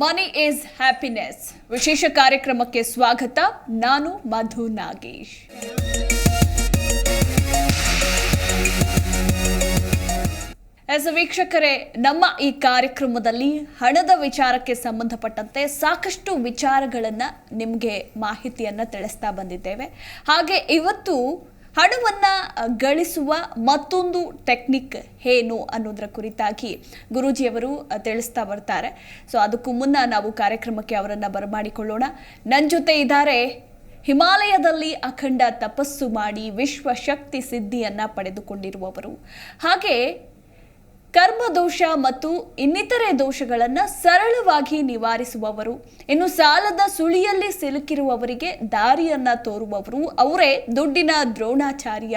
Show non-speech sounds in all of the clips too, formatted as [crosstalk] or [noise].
Money is happiness ವಿಶೇಷ ಕಾರ್ಯಕ್ರಮಕ್ಕೆ ಸ್ವಾಗತ. ನಾನು ಮಧು ನಾಗೇಶ್. ಎಸ್ ವೀಕ್ಷಕರೇ, ನಮ್ಮ ಈ ಕಾರ್ಯಕ್ರಮದಲ್ಲಿ ಹಣದ ವಿಚಾರಕ್ಕೆ ಸಂಬಂಧಪಟ್ಟಂತೆ ಸಾಕಷ್ಟು ವಿಚಾರಗಳನ್ನು ನಿಮಗೆ ಮಾಹಿತಿಯನ್ನು ತಿಳಿಸ್ತಾ ಬಂದಿದ್ದೇವೆ. ಹಾಗೆ ಇವತ್ತು ಹಣವನ್ನ ಗಳಿಸುವ ಮತ್ತೊಂದು ಟೆಕ್ನಿಕ್ ಏನು ಅನ್ನೋದರ ಕುರಿತಾಗಿ ಗುರೂಜಿಯವರು ತಿಳಿಸ್ತಾ ಬರ್ತಾರೆ. ಸೊ, ಅದಕ್ಕೂ ಮುನ್ನ ನಾವು ಕಾರ್ಯಕ್ರಮಕ್ಕೆ ಅವರನ್ನು ಬರಮಾಡಿಕೊಳ್ಳೋಣ. ನನ್ನ ಜೊತೆ ಇದ್ದಾರೆ ಹಿಮಾಲಯದಲ್ಲಿ ಅಖಂಡ ತಪಸ್ಸು ಮಾಡಿ ವಿಶ್ವ ಶಕ್ತಿ ಸಿದ್ಧಿಯನ್ನು ಪಡೆದುಕೊಂಡಿರುವವರು. ಹಾಗೆ ಕರ್ಮದೋಷ ಮತ್ತು ಇನ್ನಿತರೆ ದೋಷಗಳನ್ನು ಸರಳವಾಗಿ ನಿವಾರಿಸುವವರು. ಇನ್ನು ಸಾಲದ ಸುಳಿಯಲ್ಲಿ ಸಿಲುಕಿರುವವರಿಗೆ ದಾರಿಯನ್ನ ತೋರುವವರು. ಅವರೇ ದುಡ್ಡಿನ ದ್ರೋಣಾಚಾರ್ಯ.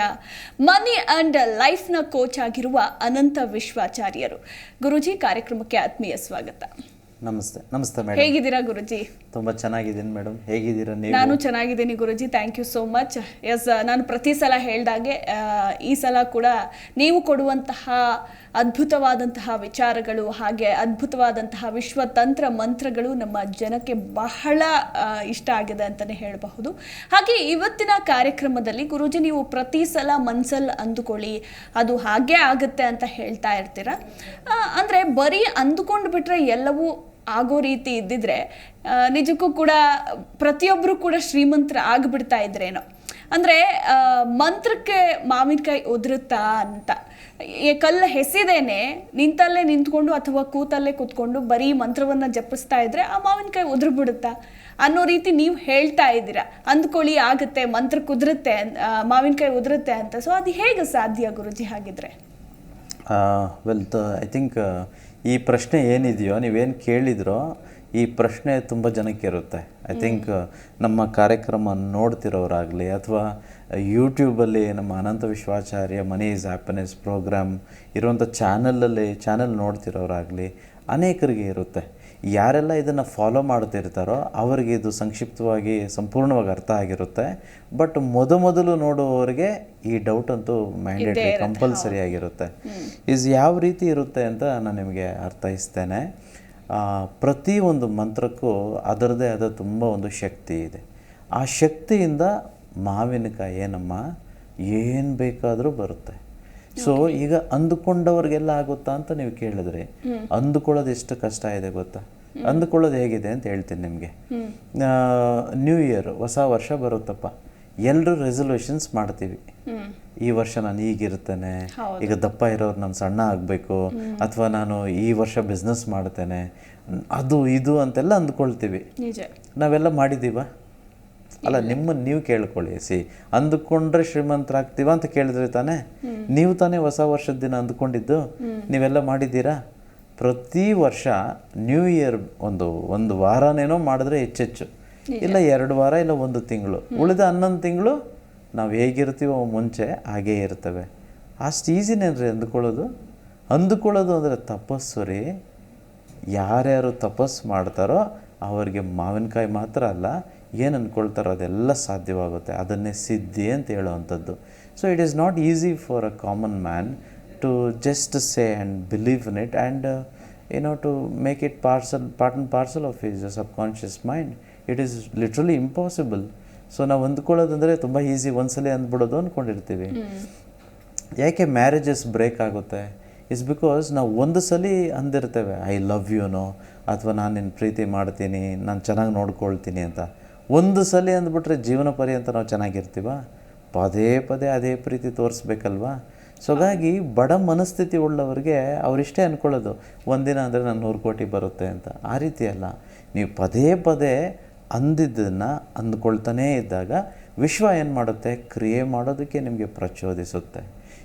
ಮನಿ ಅಂಡ್ ಲೈಫ್ನ ಕೋಚ್ ಆಗಿರುವ ಅನಂತ ವಿಶ್ವಾಚಾರ್ಯರು. ಗುರುಜಿ ಕಾರ್ಯಕ್ರಮಕ್ಕೆ ಆತ್ಮೀಯ ಸ್ವಾಗತ. ನಮಸ್ತೆ ನಮಸ್ತೆ ಮೇಡಮ್. ಹೇಗಿದ್ದೀರಾ ಗುರುಜಿ? ತುಂಬಾ ಚೆನ್ನಾಗಿದ್ದೀನಿ ಮೇಡಮ್. ಹೇಗಿದ್ದೀರಾ ನೀವು? ನಾನು ಚೆನ್ನಾಗಿದ್ದೀನಿ Guruji thank you so much yes ನಾನು ಪ್ರತಿ ಸಲ ಹೇಳ್ದಾಗೆ ಆ, ಈ ಸಲ ಕೂಡ ನೀವು ಕೊಡುವಂತಹ ಅದ್ಭುತವಾದಂತಹ ವಿಚಾರಗಳು ಹಾಗೆ ಅದ್ಭುತವಾದಂತಹ ವಿಶ್ವತಂತ್ರ ಮಂತ್ರಗಳು ನಮ್ಮ ಜನಕ್ಕೆ ಬಹಳ ಇಷ್ಟ ಆಗಿದೆ ಅಂತಲೇ ಹೇಳಬಹುದು. ಹಾಗೆ ಇವತ್ತಿನ ಕಾರ್ಯಕ್ರಮದಲ್ಲಿ ಗುರುಜಿ ನೀವು ಪ್ರತಿ ಸಲ ಮನ್ಸಲ್ ಅಂದುಕೊಳ್ಳಿ, ಅದು ಹಾಗೆ ಆಗುತ್ತೆ ಅಂತ ಹೇಳ್ತಾ ಇರ್ತೀರ? ಅಂದರೆ ಬರೀ ಅಂದುಕೊಂಡು ಬಿಟ್ಟರೆ ಎಲ್ಲವೂ ಆಗೋ ರೀತಿ ಇದ್ದಿದ್ರೆ ನಿಜಕ್ಕೂ ಕೂಡ ಪ್ರತಿಯೊಬ್ಬರು ಕೂಡ ಶ್ರೀಮಂತರ ಆಗಿಬಿಡ್ತಾ ಇದ್ರೇನೋ. ಅಂದರೆ ಮಂತ್ರಕ್ಕೆ ಮಾವಿನಕಾಯಿ ಉದುರುತ್ತಾ ಅಂತ. ಕಲ್ಲು ಹೆಸಿದೇನೆ ನಿಂತಲ್ಲೇ ನಿಂತ್ಕೊಂಡು ಅಥವಾ ಕೂತಲ್ಲೇ ಕೂತ್ಕೊಂಡು ಬರೀ ಮಂತ್ರವನ್ನು ಜಪಿಸ್ತಾ ಇದ್ರೆ ಆ ಮಾವಿನಕಾಯಿ ಉದುರು ಬಿಡುತ್ತಾ ಅನ್ನೋ ರೀತಿ ನೀವು ಹೇಳ್ತಾ ಇದ್ದೀರಾ. ಅಂದ್ಕೊಳ್ಳಿ, ಆಗುತ್ತೆ, ಮಂತ್ರ ಕುದುರುತ್ತೆ ಮಾವಿನಕಾಯಿ ಉದುರುತ್ತೆ ಅಂತ. ಸೊ ಅದು ಹೇಗೆ ಸಾಧ್ಯ ಗುರುಜಿ ಹಾಗಿದ್ರೆ? ವೆಲ್ ಐ ಥಿಂಕ್ ಈ ಪ್ರಶ್ನೆ ಏನಿದೆಯೋ, ನೀವೇನು ಕೇಳಿದ್ರೋ ಈ ಪ್ರಶ್ನೆ ತುಂಬ ಜನಕ್ಕೆ ಇರುತ್ತೆ. ಐ ಥಿಂಕ್ ನಮ್ಮ ಕಾರ್ಯಕ್ರಮ ನೋಡ್ತಿರೋರಾಗಲಿ ಅಥವಾ ಯೂಟ್ಯೂಬಲ್ಲಿ ನಮ್ಮ Anantha Vishwacharya money is happiness programme ಇರುವಂಥ ಚಾನಲಲ್ಲಿ ಚಾನಲ್ ನೋಡ್ತಿರೋರಾಗಲಿ ಅನೇಕರಿಗೆ ಇರುತ್ತೆ. ಯಾರೆಲ್ಲ ಇದನ್ನು ಫಾಲೋ ಮಾಡ್ತಿರ್ತಾರೋ ಅವರಿಗೆ ಇದು ಸಂಕ್ಷಿಪ್ತವಾಗಿ ಸಂಪೂರ್ಣವಾಗಿ ಅರ್ಥ ಆಗಿರುತ್ತೆ. ಬಟ್ ಮೊದಮೊದಲು ನೋಡುವವರಿಗೆ ಈ ಡೌಟ್ ಅಂತೂ ಮ್ಯಾಂಡೇಟರಿ ಕಂಪಲ್ಸರಿ ಆಗಿರುತ್ತೆ. ಇಸ್ ಯಾವ ರೀತಿ ಇರುತ್ತೆ ಅಂತ ನಾನು ನಿಮಗೆ ಅರ್ಥೈಸ್ತೇನೆ. ಪ್ರತಿ ಒಂದು ಮಂತ್ರಕ್ಕೂ ಅದರದೇ ಆದ ತುಂಬ ಒಂದು ಶಕ್ತಿ ಇದೆ. ಆ ಶಕ್ತಿಯಿಂದ ಮಾವಿನಕಾಯಿ ಏನಮ್ಮ ಏನು ಬೇಕಾದರೂ ಬರುತ್ತೆ. ಸೊ ಈಗ ಅಂದುಕೊಂಡವ್ರಿಗೆಲ್ಲ ಆಗುತ್ತಾ ಅಂತ ನೀವು ಕೇಳಿದ್ರೆ ಅಂದುಕೊಳ್ಳೋದು ಎಷ್ಟು ಕಷ್ಟ ಇದೆ ಗೊತ್ತಾ? ಅಂದುಕೊಳ್ಳೋದು ಹೇಗಿದೆ ಅಂತ ಹೇಳ್ತೀನಿ ನಿಮಗೆ. ನ್ಯೂ ಇಯರ್ ಹೊಸ ವರ್ಷ ಬರುತ್ತಪ್ಪ. ಎಲ್ಲರೂ ರೆಸೊಲ್ಯೂಷನ್ಸ್ ಮಾಡ್ತೀವಿ. ಈ ವರ್ಷ ನಾನು ಈಗಿರ್ತೇನೆ ಈಗ ದಪ್ಪ ಇರೋರು ನಾನು ಸಣ್ಣ ಆಗಬೇಕು ಅಥವಾ ನಾನು ಈ ವರ್ಷ ಬಿಸ್ನೆಸ್ ಮಾಡ್ತೇನೆ ಅದು ಇದು ಅಂತೆಲ್ಲ ಅಂದ್ಕೊಳ್ತೀವಿ. ನಾವೆಲ್ಲ ಮಾಡಿದ್ದೀವ? ಅಲ್ಲ ನಿಮ್ಮನ್ನು ನೀವು ಕೇಳ್ಕೊಳ್ಳಿ ಸಿ. ಅಂದುಕೊಂಡ್ರೆ ಶ್ರೀಮಂತರಾಗ್ತೀವ ಅಂತ ಕೇಳಿದ್ರೆ ತಾನೇ? ನೀವು ತಾನೇ ಹೊಸ ವರ್ಷದ ದಿನ ಅಂದ್ಕೊಂಡಿದ್ದು? ನೀವೆಲ್ಲ ಮಾಡಿದ್ದೀರಾ? ಪ್ರತಿ ವರ್ಷ ನ್ಯೂ ಇಯರ್ ಒಂದು ಒಂದು ವಾರನೇನೋ ಮಾಡಿದ್ರೆ ಹೆಚ್ಚೆಚ್ಚು. ಇಲ್ಲ ಎರಡು ವಾರ ಇಲ್ಲ ಒಂದು ತಿಂಗಳು. ಉಳಿದ ಹನ್ನೊಂದು ತಿಂಗಳು ನಾವು ಹೇಗಿರ್ತೀವೋ ಮುಂಚೆ ಹಾಗೇ ಇರ್ತವೆ. ಅಷ್ಟು ಈಸಿನೇನ್ರಿ ಅಂದ್ಕೊಳ್ಳೋದು ಅಂದುಕೊಳ್ಳೋದು ಅಂದರೆ ತಪಸ್ಸು ರೀ ಯಾರ್ಯಾರು ತಪಸ್ಸು ಮಾಡ್ತಾರೋ ಅವರಿಗೆ ಮಾವಿನಕಾಯಿ ಮಾತ್ರ ಅಲ್ಲ ಏನು ಅಂದ್ಕೊಳ್ತಾರೋ ಅದೆಲ್ಲ ಸಾಧ್ಯವಾಗುತ್ತೆ. ಅದನ್ನೇ ಸಿದ್ಧಿ ಅಂತ ಹೇಳುವಂಥದ್ದು. So it is not easy for a common man to just say and believe in it and ಏನೋ to make it parcel part and parcel of is subconscious mind it is literally impossible so ನಾವು ಹೊಂದ್ಕೊಳ್ಳೋದಂದ್ರೆ ತುಂಬ easy ಒಂದ್ಸಲ ಅಂದ್ಬಿಡೋದು ಅಂದ್ಕೊಂಡಿರ್ತೀವಿ. ಯಾಕೆ marriages break ಆಗುತ್ತೆ? Is because ನಾವು ಒಂದು ಸಲ ಅಂದಿರ್ತೇವೆ ಐ ಲವ್ ಯುನೋ ಅಥವಾ ನಾನು ನಿನ್ನ ಪ್ರೀತಿ ಮಾಡ್ತೀನಿ, ನಾನು ಚೆನ್ನಾಗಿ ನೋಡ್ಕೊಳ್ತೀನಿ ಅಂತ. ಒಂದು ಸಲ ಅಂದ್ಬಿಟ್ರೆ ಜೀವನ ಪರ್ಯಂತ ನಾವು ಚೆನ್ನಾಗಿರ್ತೀವ? ಪದೇ ಪದೇ ಅದೇ ಪ್ರೀತಿ ತೋರಿಸ್ಬೇಕಲ್ವಾ? ಸೊ ಹಾಗಾಗಿ ಬಡ ಮನಸ್ಥಿತಿ ಉಳ್ಳವರಿಗೆ ಅವರಿಷ್ಟೇ ಅಂದ್ಕೊಳ್ಳೋದು ಒಂದಿನ ಅಂದರೆ ನಾನು ನೂರು ಕೋಟಿ ಬರುತ್ತೆ ಅಂತ. ಆ ರೀತಿ ಅಲ್ಲ. ನೀವು ಪದೇ ಪದೇ ಅಂದಿದ್ದನ್ನು ಅಂದ್ಕೊಳ್ತಾನೇ ಇದ್ದಾಗ ವಿಶ್ವ ಏನು ಮಾಡುತ್ತೆ? ಕ್ರಿಯೆ ಮಾಡೋದಕ್ಕೆ ನಿಮಗೆ ಪ್ರಚೋದಿಸುತ್ತೆ.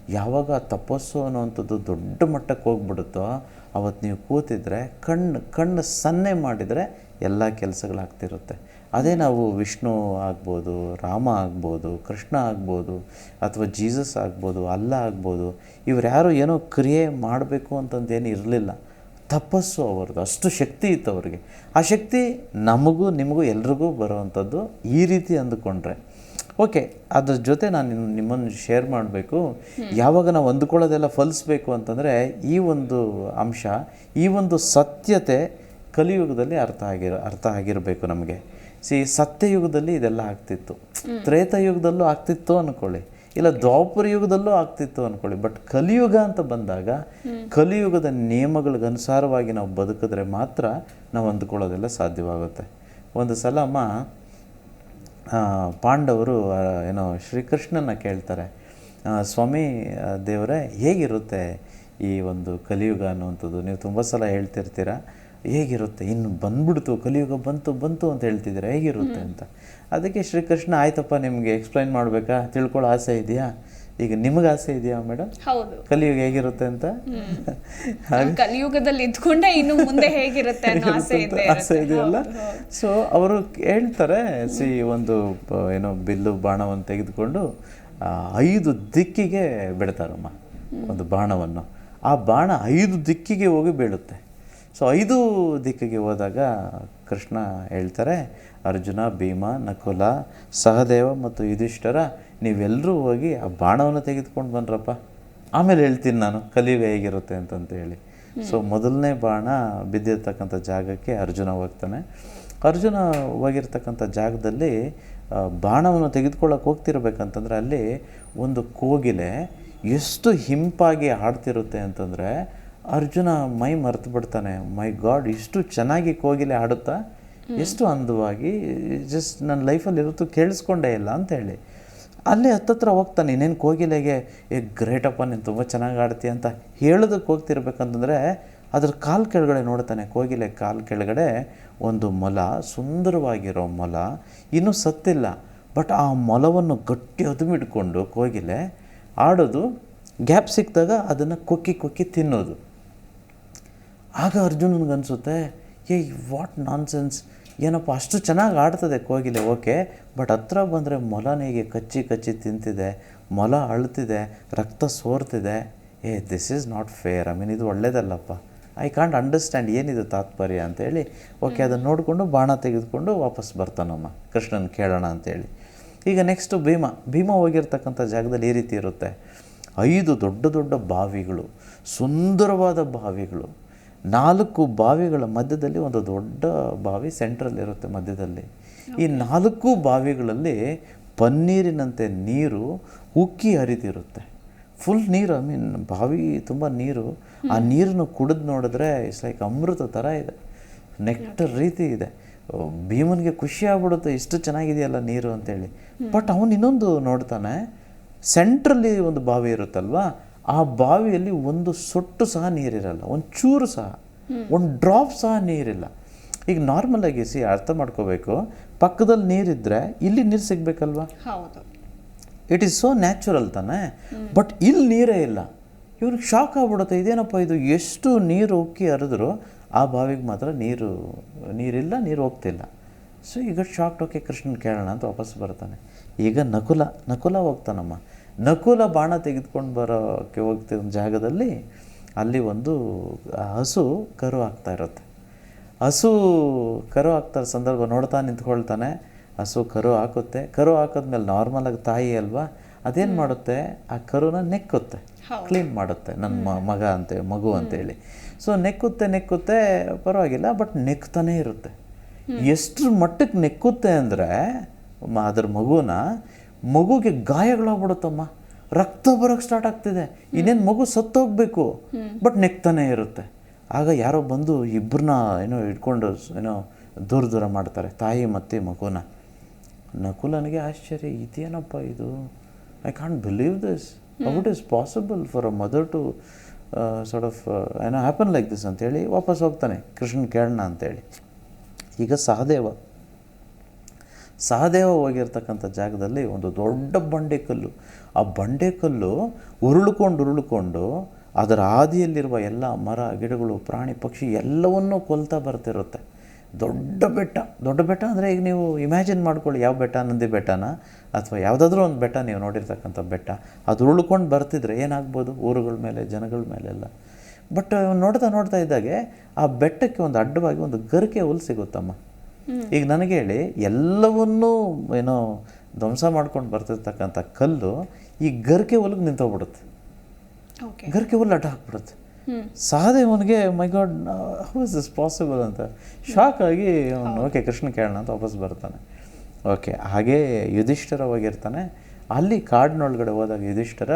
ಯಾವಾಗ ತಪಸ್ಸು ಅನ್ನುವಂಥದ್ದು ದೊಡ್ಡ ಮಟ್ಟಕ್ಕೆ ಹೋಗ್ಬಿಡುತ್ತೋ ಅವತ್ತು ನೀವು ಕೂತಿದ್ರೆ, ಕಣ್ಣು ಕಣ್ಣು ಸನ್ನೆ ಮಾಡಿದರೆ ಎಲ್ಲ ಕೆಲಸಗಳಾಗ್ತಿರುತ್ತೆ ಅದೇ ನಾವು ವಿಷ್ಣು ಆಗ್ಬೋದು, ರಾಮ ಆಗ್ಬೋದು, ಕೃಷ್ಣ ಆಗ್ಬೋದು, ಅಥವಾ ಜೀಸಸ್ ಆಗ್ಬೋದು, ಅಲ್ಲ ಆಗ್ಬೋದು, ಇವ್ರು ಯಾರು ಏನೋ ಕ್ರಿಯೆ ಮಾಡಬೇಕು ಅಂತಂದೇನು ಇರಲಿಲ್ಲ. ತಪಸ್ಸು ಅವ್ರದ್ದು ಅಷ್ಟು ಶಕ್ತಿ ಇತ್ತು ಅವರಿಗೆ. ಆ ಶಕ್ತಿ ನಮಗೂ ನಿಮಗೂ ಎಲ್ರಿಗೂ ಬರುವಂಥದ್ದು ಈ ರೀತಿ ಅಂದುಕೊಂಡ್ರೆ. ಓಕೆ ಅದ್ರ ಜೊತೆ ನಾನು ನಿಮ್- ನಿಮ್ಮನ್ನು ಶೇರ್ ಮಾಡಬೇಕು. ಯಾವಾಗ ನಾವು ಹೊಂದ್ಕೊಳ್ಳೋದೆಲ್ಲ ಫಲಿಸ್ಬೇಕು ಅಂತಂದರೆ ಈ ಒಂದು ಅಂಶ ಈ ಒಂದು ಸತ್ಯತೆ ಕಲಿಯುಗದಲ್ಲಿ ಅರ್ಥ ಆಗಿರ ಅರ್ಥ ಆಗಿರಬೇಕು ನಮಗೆ. ಸಿ ಸತ್ಯಯುಗದಲ್ಲಿ ಇದೆಲ್ಲ ಆಗ್ತಿತ್ತು. ತ್ರೇತಾಯುಗದಲ್ಲೂ ಆಗ್ತಿತ್ತು ಅಂದ್ಕೊಳ್ಳಿ ಇಲ್ಲ ದ್ವಾಪರ ಯುಗದಲ್ಲೂ ಆಗ್ತಿತ್ತು ಅಂದ್ಕೊಳ್ಳಿ ಬಟ್ ಕಲಿಯುಗ ಅಂತ ಬಂದಾಗ ಕಲಿಯುಗದ ನಿಯಮಗಳಿಗೆ ಅನುಸಾರವಾಗಿ ನಾವು ಬದುಕಿದ್ರೆ ಮಾತ್ರ ನಾವು ಅಂದ್ಕೊಳ್ಳೋದೆಲ್ಲ ಸಾಧ್ಯವಾಗುತ್ತೆ. ಒಂದು ಸಲ ಅಮ್ಮ ಪಾಂಡವರು ಏನೋ ಶ್ರೀಕೃಷ್ಣನ ಕೇಳ್ತಾರೆ ಸ್ವಾಮಿ ದೇವರೇ ಹೇಗಿರುತ್ತೆ ಈ ಒಂದು ಕಲಿಯುಗ ಅನ್ನುವಂಥದ್ದು? ನೀವು ತುಂಬ ಸಲ ಹೇಳ್ತಿರ್ತೀರ? ಹೇಗಿರುತ್ತೆ? ಇನ್ನು ಬಂದ್ಬಿಡ್ತು ಕಲಿಯುಗ ಬಂತು ಬಂತು ಅಂತ ಹೇಳ್ತಿದ್ದೀರಾ? ಹೇಗಿರುತ್ತೆ ಅಂತ. ಅದಕ್ಕೆ ಶ್ರೀಕೃಷ್ಣ ಆಯ್ತಪ್ಪ ನಿಮಗೆ ಎಕ್ಸ್ಪ್ಲೈನ್ ಮಾಡಬೇಕಾ? ತಿಳ್ಕೊಳ್ಳೋ ಆಸೆ ಇದೆಯಾ? ಈಗ ನಿಮಗೆ ಆಸೆ ಇದೆಯಾ ಮೇಡಮ್ ಹೌದು. ಕಲಿಯುಗ ಹೇಗಿರುತ್ತೆ ಅಂತ? ಕಲಿಯುಗದಲ್ಲಿ ಇದ್ಕೊಂಡೆ ಇನ್ನು ಮುಂದೆ ಹೇಗಿರುತ್ತೆ ಆಸೆ ಇದೆ ಆಸೆ ಇದೆಯಲ್ಲ? ಸೊ ಅವರು ಹೇಳ್ತಾರೆ ಸಿ ಒಂದು ಏನೋ ಬಿಲ್ಲು ಬಾಣವನ್ನು ತೆಗೆದುಕೊಂಡು ಐದು ದಿಕ್ಕಿಗೆ ಬಿಡ್ತಾರಮ್ಮ ಒಂದು ಬಾಣವನ್ನು. ಆ ಬಾಣ ಐದು ದಿಕ್ಕಿಗೆ ಹೋಗಿ ಬೀಳುತ್ತೆ. ಸೊ ಐದು ದಿಕ್ಕಿಗೆ ಹೋದಾಗ ಕೃಷ್ಣ ಹೇಳ್ತಾರೆ ಅರ್ಜುನ ಭೀಮ ನಕುಲ ಸಹದೇವ ಮತ್ತು ಯುಧಿಷ್ಠರ ನೀವೆಲ್ಲರೂ ಹೋಗಿ ಆ ಬಾಣವನ್ನು ತೆಗೆದುಕೊಂಡು ಬಂದ್ರಪ್ಪ ಆಮೇಲೆ ಹೇಳ್ತೀನಿ ನಾನು ಕಲಿಯುಗ ಹೇಗಿರುತ್ತೆ ಅಂತಂತ ಹೇಳಿ. ಸೊ ಮೊದಲನೇ ಬಾಣ ಬಿದ್ದಿರ್ತಕ್ಕಂಥ ಜಾಗಕ್ಕೆ ಅರ್ಜುನ ಹೋಗ್ತಾನೆ. ಅರ್ಜುನ ಹೋಗಿರ್ತಕ್ಕಂಥ ಜಾಗದಲ್ಲಿ ಬಾಣವನ್ನು ತೆಗೆದುಕೊಳ್ಳೋಕೆ ಹೋಗ್ತಿರ್ಬೇಕಂತಂದರೆ ಅಲ್ಲಿ ಒಂದು ಕೋಗಿಲೆ ಎಷ್ಟು ಹಿಂಪಾಗಿ ಹಾಡ್ತಿರುತ್ತೆ ಅಂತಂದರೆ ಅರ್ಜುನ ಮೈ ಮರೆತು ಬಿಡ್ತಾನೆ. ಮೈ ಗಾಡ್ ಇಷ್ಟು ಚೆನ್ನಾಗಿ ಕೋಗಿಲೆ ಆಡುತ್ತಾ? ಎಷ್ಟು ಅಂದವಾಗಿ ಜಸ್ಟ್ ನನ್ನ ಲೈಫಲ್ಲಿ ಇವತ್ತು ಕೇಳಿಸ್ಕೊಂಡೇ ಇಲ್ಲ ಅಂತ ಹೇಳಿ. ಅಲ್ಲೇ ಹತ್ತತ್ರ ಹೋಗ್ತಾನೆ ಇನ್ನೇನು ಕೋಗಿಲೆಗೆ ಏ ಗ್ರೇಟಪ್ಪ ನೀನು ತುಂಬ ಚೆನ್ನಾಗಿ ಆಡ್ತೀಯ ಅಂತ ಹೇಳೋದಕ್ಕೆ ಹೋಗ್ತಿರ್ಬೇಕಂತಂದರೆ ಅದ್ರ ಕಾಲು ಕೆಳಗಡೆ ನೋಡ್ತಾನೆ ಕೋಗಿಲೆ ಕಾಲು ಕೆಳಗಡೆ ಒಂದು ಮೊಲ ಸುಂದರವಾಗಿರೋ ಮೊಲ. ಇನ್ನೂ ಸತ್ತಿಲ್ಲ ಬಟ್ ಆ ಮೊಲವನ್ನು ಗಟ್ಟಿ ಅದುಮಿಡ್ಕೊಂಡು ಕೋಗಿಲೆ ಆಡೋದು ಗ್ಯಾಪ್ ಸಿಕ್ಕಿದಾಗ ಅದನ್ನು ಕೊಕ್ಕಿ ಕೊಕ್ಕಿ ತಿನ್ನೋದು. ಆಗ ಅರ್ಜುನನಿಗೆ ಅನಿಸುತ್ತೆ ಏ ವಾಟ್ ನಾನ್ಸೆನ್ಸ್ ಏನಪ್ಪ ಅಷ್ಟು ಚೆನ್ನಾಗಿ ಆಡ್ತದೆ ಕೋಗಿಲೆ ಓಕೆ. ಬಟ್ ಹತ್ರ ಬಂದರೆ ಮೊಲನಿಗೆ ಕಚ್ಚಿ ಕಚ್ಚಿ ತಿಂತಿದೆ ಮೊಲ ಅಳ್ತಿದೆ ರಕ್ತ ಸೋರ್ತಿದೆ. ಏ this is not fair I mean ಇದು ಒಳ್ಳೇದಲ್ಲಪ್ಪ. ಐ ಕಾಂಟ್ ಅಂಡರ್ಸ್ಟ್ಯಾಂಡ್ ಏನಿದು ತಾತ್ಪರ್ಯ ಅಂತೇಳಿ ಓಕೆ ಅದನ್ನು ನೋಡಿಕೊಂಡು ಬಾಣ ತೆಗೆದುಕೊಂಡು ವಾಪಸ್ ಬರ್ತಾನಮ್ಮ ಕೃಷ್ಣನ ಕೇಳೋಣ ಅಂತೇಳಿ ಈಗ ನೆಕ್ಸ್ಟು ಭೀಮ ಭೀಮ ಹೋಗಿರ್ತಕ್ಕಂಥ ಜಾಗದಲ್ಲಿ ಈ ರೀತಿ ಇರುತ್ತೆ. ಐದು ದೊಡ್ಡ ದೊಡ್ಡ ಬಾವಿಗಳು ಸುಂದರವಾದ ಬಾವಿಗಳು. ನಾಲ್ಕು ಬಾವಿಗಳ ಮಧ್ಯದಲ್ಲಿ ಒಂದು ದೊಡ್ಡ ಬಾವಿ ಸೆಂಟ್ರಲ್ ಇರುತ್ತೆ ಮಧ್ಯದಲ್ಲಿ. ಈ ನಾಲ್ಕು ಬಾವಿಗಳಲ್ಲಿ ಪನ್ನೀರಿನಂತೆ ನೀರು ಉಕ್ಕಿ ಹರಿದಿರುತ್ತೆ. ಫುಲ್ ನೀರು ಐ ಮೀನ್ ಬಾವಿ ತುಂಬ ನೀರು. ಆ ನೀರನ್ನು ಕುಡಿದು ನೋಡಿದ್ರೆ ಇಟ್ಸ್ ಲೈಕ್ ಅಮೃತ ಥರ ಇದೆ. ನೆಕ್ಟರ್ ರೀತಿ ಇದೆ. ಭೀಮನಿಗೆ ಖುಷಿ ಆಗ್ಬಿಡುತ್ತೆ ಇಷ್ಟು ಚೆನ್ನಾಗಿದೆಯಲ್ಲ ನೀರು ಅಂತೇಳಿ. ಬಟ್ ಅವನು ಇನ್ನೊಂದು ನೋಡ್ತಾನೆ ಸೆಂಟ್ರಲ್ಲಿ ಒಂದು ಬಾವಿ ಇರುತ್ತಲ್ವಾ? ಆ ಬಾವಿಯಲ್ಲಿ ಒಂದು ಸೊಟ್ಟು ಸಹ ನೀರಿರಲ್ಲ ಒಂದು ಚೂರು ಸಹ ಒಂದು ಡ್ರಾಪ್ ಸಹ ನೀರಿಲ್ಲ. ಈಗ ನಾರ್ಮಲ್ ಆಗಿ ಸಿ ಅರ್ಥ ಮಾಡ್ಕೋಬೇಕು ಪಕ್ಕದಲ್ಲಿ ನೀರಿದ್ರೆ ಇಲ್ಲಿ ನೀರು ಸಿಗ್ಬೇಕಲ್ವಾ? ಇಟ್ ಈಸ್ ಸೋ ನ್ಯಾಚುರಲ್ ತಾನೇ? ಬಟ್ ಇಲ್ಲಿ ನೀರೇ ಇಲ್ಲ. ಇವ್ರಿಗೆ ಶಾಕ್ ಆಗ್ಬಿಡುತ್ತೆ ಇದೇನಪ್ಪ ಇದು? ಎಷ್ಟು ನೀರು ಉಕ್ಕಿ ಹರಿದ್ರು ಆ ಬಾವಿಗೆ ಮಾತ್ರ ನೀರು ನೀರಿಲ್ಲ ನೀರು ಹೋಗ್ತಿಲ್ಲ. ಸೊ ಈಗ ಶಾಕ್ ಓಕೆ ಕೃಷ್ಣನ್ ಕೇಳೋಣ ಅಂತ ವಾಪಸ್ ಬರ್ತಾನೆ. ಈಗ ನಕುಲ ನಕುಲ ಹೋಗ್ತಾನಮ್ಮ. ನಕುಲ ಬಾಣ ತೆಗೆದುಕೊಂಡು ಬರೋಕ್ಕೆ ಹೋಗ್ತಿರೋ ಜಾಗದಲ್ಲಿ ಅಲ್ಲಿ ಒಂದು ಹಸು ಕರು ಆಗ್ತಾ ಇರುತ್ತೆ. ಹಸು ಕರು ಇರೋ ಸಂದರ್ಭ ನೋಡ್ತಾ ನಿಂತ್ಕೊಳ್ತಾನೆ. ಹಸು ಕರು ಹಾಕುತ್ತೆ. ಕರು ಹಾಕಿದ್ಮೇಲೆ ನಾರ್ಮಲಾಗಿ ತಾಯಿ ಅಲ್ವಾ? ಅದೇನು ಮಾಡುತ್ತೆ? ಆ ಕರುನ ನೆಕ್ಕುತ್ತೆ. ಕ್ಲೀನ್ ಮಾಡುತ್ತೆ ನನ್ನ ಮ- ಮಗ ಅಂತ ಮಗು ಅಂತೇಳಿ ಸೊ ನೆಕ್ಕುತ್ತೆ ನೆಕ್ಕುತ್ತೆ ಪರವಾಗಿಲ್ಲ ಬಟ್ ನೆಕ್ತಾನೇ ಇರುತ್ತೆ. ಎಷ್ಟು ಮಟ್ಟಕ್ಕೆ ನೆಕ್ಕುತ್ತೆ ಅಂದರೆ ಅದ್ರ ಮಗುನ ಮಗುಗೆ ಗಾಯಗಳಾಗ್ಬಿಡುತ್ತಮ್ಮ. ರಕ್ತ ಬರೋಕ್ಕೆ ಸ್ಟಾರ್ಟ್ ಆಗ್ತಿದೆ. ಇನ್ನೇನು ಮಗು ಸತ್ತೋಗ್ಬೇಕು. ಬಟ್ ನೆಕ್ತಾನೆ ಇರುತ್ತೆ. ಆಗ ಯಾರೋ ಬಂದು ಇಬ್ಬರನ್ನ ಏನೋ ಇಟ್ಕೊಂಡು ಏನೋ ದೂರ ದೂರ ಮಾಡ್ತಾರೆ ತಾಯಿ ಮತ್ತು ಮಗುನ. ನಕುಲನಿಗೆ ಆಶ್ಚರ್ಯ ಇದೇನಪ್ಪ ಇದು? I can't believe this it is possible for a mother to sort of ಏನೋ ಹ್ಯಾಪನ್ ಲೈಕ್ ದಿಸ್ ಅಂತೇಳಿ ವಾಪಸ್ ಹೋಗ್ತಾನೆ ಕೃಷ್ಣನ್ ಕೇಳೋಣ ಅಂತೇಳಿ. ಈಗ ಸಹದೇವ ಸಹದೇವ ಹೋಗಿರ್ತಕ್ಕಂಥ ಜಾಗದಲ್ಲಿ ಒಂದು ದೊಡ್ಡ ಬಂಡೆಕಲ್ಲು ಆ ಬಂಡೆಕಲ್ಲು ಉರುಳ್ಕೊಂಡು ಉರುಳ್ಕೊಂಡು ಅದರ ಹಾದಿಯಲ್ಲಿರುವ ಎಲ್ಲ ಮರ, ಗಿಡಗಳು, ಪ್ರಾಣಿ, ಪಕ್ಷಿ ಎಲ್ಲವನ್ನೂ ಕೊಲ್ತಾ ಬರ್ತಿರುತ್ತೆ. ದೊಡ್ಡ ಬೆಟ್ಟ. ದೊಡ್ಡ ಬೆಟ್ಟ ಅಂದರೆ ಈಗ ನೀವು ಇಮ್ಯಾಜಿನ್ ಮಾಡ್ಕೊಳ್ಳಿ ಯಾವ ಬೆಟ್ಟ, ನಂದಿ ಬೆಟ್ಟನ? ಅಥವಾ ಯಾವುದಾದ್ರೂ ಒಂದು ಬೆಟ್ಟ ನೀವು ನೋಡಿರ್ತಕ್ಕಂಥ ಬೆಟ್ಟ. ಅದು ಉರುಳ್ಕೊಂಡು ಬರ್ತಿದ್ರೆ ಏನಾಗ್ಬೋದು? ಊರುಗಳ ಮೇಲೆ, ಜನಗಳ ಮೇಲೆಲ್ಲ. ಬಟ್ ನೋಡ್ತಾ ನೋಡ್ತಾ ಇದ್ದಾಗೆ ಆ ಬೆಟ್ಟಕ್ಕೆ ಒಂದು ಅಡ್ಡವಾಗಿ ಒಂದು ಗರಿಕೆ ಹುಲ್ ಸಿಗುತ್ತಮ್ಮ. ಈಗ ನನಗೆ ಹೇಳಿ ಎಲ್ಲವನ್ನೂ ಏನೋ ಧ್ವಂಸ ಮಾಡ್ಕೊಂಡು ಬರ್ತಿರ್ತಕ್ಕಂಥ ಕಲ್ಲು ಈ ಗರ್ಕೆ ಹೊಲಗೆ ನಿಂತೋಗ್ಬಿಡುತ್ತೆ. ಓಕೆ ಹೊಲ ಅಡ್ಡ ಹಾಕ್ಬಿಡುತ್ತೆ. ಸಹದೇವನಿಗೆ my God how is this possible ಅಂತ. ಶಾಕ್ ಆಗಿ ಅವನು ಓಕೆ ಕೃಷ್ಣ ಕೇಳೋಣ ಅಂತ ವಾಪಸ್ ಬರ್ತಾನೆ. ಓಕೆ ಹಾಗೇ ಯುಧಿಷ್ಠರ ಹೋಗಿರ್ತಾನೆ. ಅಲ್ಲಿ ಕಾಡಿನೊಳಗಡೆ ಹೋದಾಗ ಯುಧಿಷ್ಠರ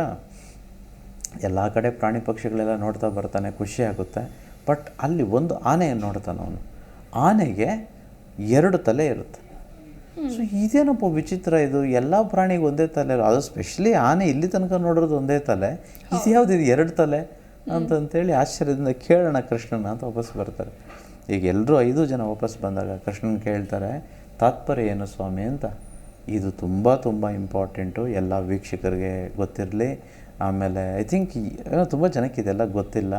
ಎಲ್ಲ ಕಡೆ ಪ್ರಾಣಿ ಪಕ್ಷಿಗಳೆಲ್ಲ ನೋಡ್ತಾ ಬರ್ತಾನೆ ಖುಷಿ ಆಗುತ್ತೆ. ಬಟ್ ಅಲ್ಲಿ ಒಂದು ಆನೆಯನ್ನು ನೋಡ್ತಾನೆ ಅವನು. ಆನೆಗೆ ಎರಡು ತಲೆ ಇರುತ್ತೆ. ಸೊ ಇದೇನಪ್ಪ ವಿಚಿತ್ರ ಇದು? ಎಲ್ಲ ಪ್ರಾಣಿಗೆ ಒಂದೇ ತಲೆ ಅದು ಸ್ಪೆಷಲಿ ಆನೆ ಇಲ್ಲಿ ತನಕ ನೋಡೋದು ಒಂದೇ ತಲೆ. ಇದು ಯಾವುದು? ಇದು ಎರಡು ತಲೆ ಅಂತಂತೇಳಿ ಆಶ್ಚರ್ಯದಿಂದ ಕೇಳೋಣ ಕೃಷ್ಣನ ಅಂತ ವಾಪಸ್ ಬರ್ತಾರೆ. ಈಗ ಎಲ್ಲರೂ ಐದು ಜನ ವಾಪಸ್ ಬಂದಾಗ ಕೃಷ್ಣನ ಕೇಳ್ತಾರೆ ತಾತ್ಪರ್ಯ ಏನು ಸ್ವಾಮಿ? ಅಂತ. ಇದು ತುಂಬ ತುಂಬ ಇಂಪಾರ್ಟೆಂಟು ಎಲ್ಲ ವೀಕ್ಷಕರಿಗೆ ಗೊತ್ತಿರಲಿ. ಆಮೇಲೆ ಐ ಥಿಂಕ್ ತುಂಬ ಜನಕ್ಕೆ ಇದೆಲ್ಲ ಗೊತ್ತಿಲ್ಲ.